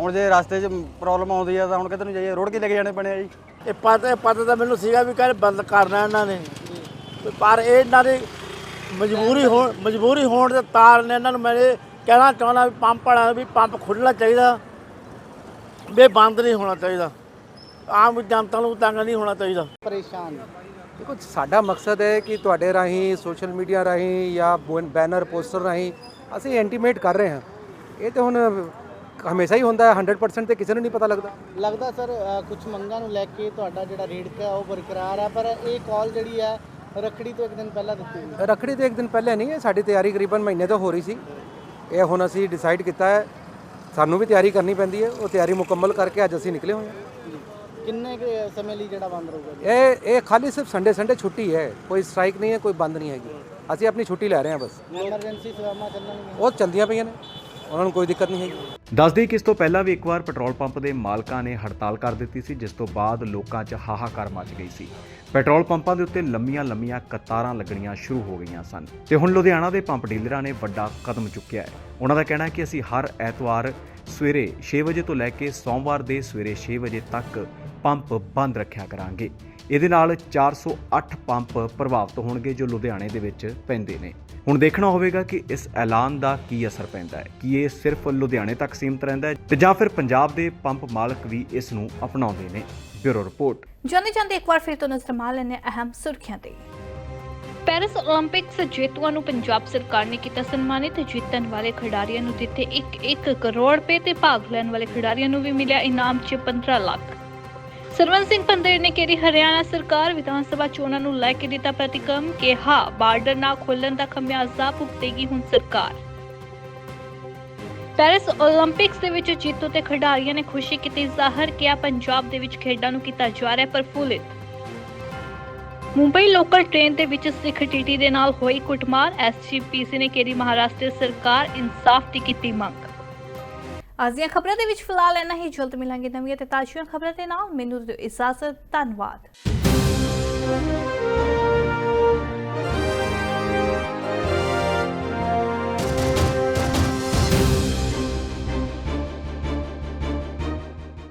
ਹੁਣ ਜੇ ਰਸਤੇ 'ਚ ਪ੍ਰੋਬਲਮ ਆਉਂਦੀ ਆ ਤਾਂ ਹੁਣ ਕਿੱਧਰ ਨੂੰ ਜਾਈਏ? ਰੋਡ ਕੇ ਲੈ ਕੇ ਜਾਣੇ ਪੈਣੇ ਆ ਜੀ। ਇਹ ਪਤਾ ਪਤਾ ਤਾਂ ਮੈਨੂੰ ਸੀਗਾ ਵੀ ਕੱਲ ਬੰਦ ਕਰਨਾ ਇਹਨਾਂ ਨੇ। ਪਰ ਇਹ ਇਹਨਾਂ ਦੀ ਮਜਬੂਰੀ ਹੋਣ ਮਜਬੂਰੀ ਹੋਣ ਦੇ ਤਾਰ ਨੇ ਇਹਨਾਂ ਨੂੰ ਮੈਂ ਇਹ ਕਹਿਣਾ ਚਾਹੁੰਦਾ ਵੀ ਪੰਪ ਵਾਲਿਆਂ ਨੂੰ ਵੀ ਪੰਪ ਖੁੱਲ੍ਹਣਾ ਚਾਹੀਦਾ ਵੀ ਇਹ ਬੰਦ ਨਹੀਂ ਹੋਣਾ ਚਾਹੀਦਾ। ਆਮ ਜਨਤਾ ਨੂੰ ਤੰਗ ਨਹੀਂ ਹੋਣਾ ਚਾਹੀਦਾ। ਪਰੇਸ਼ਾਨ। ਦੇਖੋ ਸਾਡਾ ਮਕਸਦ ਹੈ ਕਿ ਤੁਹਾਡੇ ਰਾਹੀਂ ਸੋਸ਼ਲ ਮੀਡੀਆ ਰਾਹੀਂ ਜਾਂ ਬੈਨਰ ਪੋਸਟਰ ਰਾਹੀਂ ਅਸੀਂ ਇੰਟੀਮੇਟ ਕਰ ਰਹੇ ਹਾਂ। ਇਹ ਤੇ ਹੁਣ ਹਮੇਸ਼ਾ ਹੀ ਹੁੰਦਾ ਹੈ 100% ਤੇ ਕਿਸੇ ਨੂੰ ਨਹੀਂ ਪਤਾ ਲੱਗਦਾ। ਲੱਗਦਾ ਸਰ ਕੁਝ ਮੰਗਾਂ ਨੂੰ ਲੈ ਕੇ ਤੁਹਾਡਾ ਜਿਹੜਾ ਰੇਟ ਹੈ ਉਹ ਬਰਕਰਾਰ ਹੈ ਪਰ ਇਹ ਕਾਲ ਜਿਹੜੀ ਹੈ ਰੱਖੜੀ ਤੋਂ ਇੱਕ ਦਿਨ ਪਹਿਲਾਂ ਦਿੱਤੀ ਗਈ ਰੱਖੜੀ ਤੇ ਇੱਕ ਦਿਨ ਪਹਿਲੇ ਨਹੀਂ ਹੈ ਸਾਡੀ ਤਿਆਰੀ ਕਰੀਬਨ ਮਹੀਨੇ ਤੋਂ ਹੋ ਰਹੀ ਸੀ। ਇਹ ਹੁਣ ਅਸੀਂ ਡਿਸਾਈਡ ਕੀਤਾ ਹੈ ਸਾਨੂੰ ਵੀ ਤਿਆਰੀ ਕਰਨੀ ਪੈਂਦੀ ਹੈ। ਉਹ ਤਿਆਰੀ ਮੁਕੰਮਲ ਕਰਕੇ ਅੱਜ ਅਸੀਂ ਨਿਕਲੇ ਹੋਏ ਹਾਂ। ਕਿੰਨੇ ਸਮੇਂ ਲਈ ਜਿਹੜਾ ਬੰਦ ਰਹੂਗਾ ਇਹ ਇਹ ਖਾਲੀ ਸਿਰਫ ਸੰਡੇ ਸੰਡੇ ਛੁੱਟੀ ਹੈ। ਕੋਈ ਸਟ੍ਰਾਈਕ ਨਹੀਂ ਹੈ ਕੋਈ ਬੰਦ ਨਹੀਂ ਹੈਗੀ। ਅਸੀਂ ਆਪਣੀ ਛੁੱਟੀ ਲੈ ਰਹੇ ਹਾਂ ਬਸ। ਐਮਰਜੈਂਸੀ ਸੇਵਾਵਾਂ ਚੱਲਣਗੀਆਂ। ਉਹ ਚਲਦੀਆਂ ਪਈਆਂ ਨੇ। ਉਹਨਾਂ ਨੂੰ ਕੋਈ ਦਿੱਕਤ ਨਹੀਂ ਹੈਗੀ। ਦੱਸਦੇ ਕਿ ਇਸ ਤੋਂ ਪਹਿਲਾਂ ਵੀ ਇੱਕ ਵਾਰ ਪੈਟਰੋਲ ਪੰਪ ਦੇ ਮਾਲਕਾਂ ਨੇ ਹੜਤਾਲ ਕਰ ਦਿੱਤੀ ਸੀ, ਜਿਸ ਤੋਂ ਬਾਅਦ ਲੋਕਾਂ 'ਚ ਹਾਹਾਕਾਰ ਮਚ ਗਈ ਸੀ। ਪੈਟਰੋਲ ਪੰਪਾਂ ਦੇ ਉੱਤੇ ਲੰਮੀਆਂ-ਲੰਮੀਆਂ ਕਤਾਰਾਂ ਲੱਗਣੀਆਂ ਸ਼ੁਰੂ ਹੋ ਗਈਆਂ ਸਨ ਤੇ ਹੁਣ ਲੁਧਿਆਣਾ ਦੇ ਪੰਪ ਡੀਲਰਾਂ ਨੇ ਵੱਡਾ ਕਦਮ ਚੁੱਕਿਆ ਹੈ। ਉਹਨਾਂ ਦਾ ਕਹਿਣਾ ਹੈ ਕਿ ਅਸੀਂ ਹਰ ਐਤਵਾਰ ਸਵੇਰੇ 6 ਵਜੇ ਤੋਂ ਲੈ ਕੇ ਸੋਮਵਾਰ ਦੇ ਸਵੇਰੇ 6 ਵਜੇ ਤੱਕ ਪੰਪ ਬੰਦ ਰੱਖਿਆ ਕਰਾਂਗੇ। ਇਹਦੇ ਨਾਲ 408 ਪੰਪ ਪ੍ਰਭਾਵਿਤ ਹੋਣਗੇ ਜੋ ਲੁਧਿਆਣੇ ਦੇ ਵਿੱਚ ਪੈਂਦੇ ਨੇ। ਹੁਣ ਦੇਖਣਾ ਹੋਵੇਗਾ ਕਿ ਇਸ ਐਲਾਨ ਦਾ ਕੀ ਅਸਰ ਪੈਂਦਾ ਹੈ ਕਿ ਇਹ ਸਿਰਫ ਲੁਧਿਆਣੇ ਤੱਕ ਸੀਮਤ ਰਹਿੰਦਾ ਹੈ ਤੇ ਜਾਂ ਫਿਰ ਪੰਜਾਬ ਦੇ ਪੰਪ ਮਾਲਕ ਵੀ ਇਸ ਨੂੰ ਅਪਣਾਉਂਦੇ ਨੇ। Bureau report. ਜਾਂਦੇ ਜਾਂਦੇ ਇੱਕ ਵਾਰ ਫਿਰ ਤੋਂ ਨਜ਼ਰ ਮਾਰ ਲੈਣੇ ਅਹਿਮ ਸੁਰਖੀਆਂ ਤੇ। ਪੈਰਿਸ 올림픽ਸ ਜੇਤੂਆਂ ਨੂੰ ਪੰਜਾਬ ਸਰਕਾਰ ਨੇ ਕੀਤਾ ਸਨਮਾਨਿਤ ਜਿੱਤਣ ਵਾਲੇ ਖਿਡਾਰੀਆਂ ਨੂੰ ਦਿੱਤੇ 1-1 ਕਰੋੜ ਰੁਪਏ ਤੇ ਭਾਗ ਲੈਣ ਵਾਲੇ ਖਿਡਾਰੀਆਂ ਨੂੰ ਵੀ ਮਿਲਿਆ ਇਨਾਮ 'ਚ 15 ਲੱਖ। ਸਰਵਨ ਸਿੰਘ ਪੰਦੇਰ ਨੇ ਕਿਹਾ ਹਰਿਆਣਾ ਸਰਕਾਰ ਵਿਧਾਨ ਸਭਾ ਚੋਣਾਂ ਨੂੰ ਲੈ ਕੇ ਦਿੱਤਾ ਪ੍ਰਤੀਕਰਮ? ਕਿਹਾ, ਬਾਰਡਰ ਨਾ ਖੋਲਣ ਦਾ ਖਮਿਆਜ਼ਾ ਭੁਗਤੇਗੀ ਹੁਣ ਸਰਕਾਰ। ਪੈਰਿਸ 올림픽ਸ ਦੇ ਵਿੱਚ ਜੀਤੋ ਤੇ ਖਿਡਾਰੀਆਂ ਨੇ ਖੁਸ਼ੀ ਕੀਤੀ, ਜ਼ਾਹਰ ਕਿਹਾ ਪੰਜਾਬ ਦੇ ਵਿੱਚ ਖੇਡਾਂ ਨੂੰ ਕੀਤਾ ਜਾ ਰਿਹਾ ਪਰਫੁੱਲਿਤ। ਮੁੰਬਈ ਲੋਕਲ ਟ੍ਰੇਨ ਦੇ ਵਿੱਚ ਸਿੱਖ ਟੀਟੀ ਦੇ ਨਾਲ ਹੋਈ ਕੁੱਟਮਾਰ। ਐਸਜੀਪੀਸੀ ਨੇ ਕੇਰੀ ਮਹਾਰਾਸ਼ਟਰ ਸਰਕਾਰ ਇਨਸਾਫ ਦੀ ਕੀਤੀ ਮੰਗ? ਅੱਜ ਦੀਆਂ ਖਬਰਾਂ ਦੇ ਵਿੱਚ ਫਿਲਹਾਲ ਇੰਨਾ ਹੀ। ਜਲਦ ਮਿਲਾਂਗੇ ਨਵੀਆਂ ਤੇ ਤਾਜ਼ੀਆਂ ਖਬਰਾਂ ਦੇ ਨਾਲ। ਮੈਨੂੰ ਦਿਓ ਇਜਾਜ਼ਤ ਧੰਨਵਾਦ।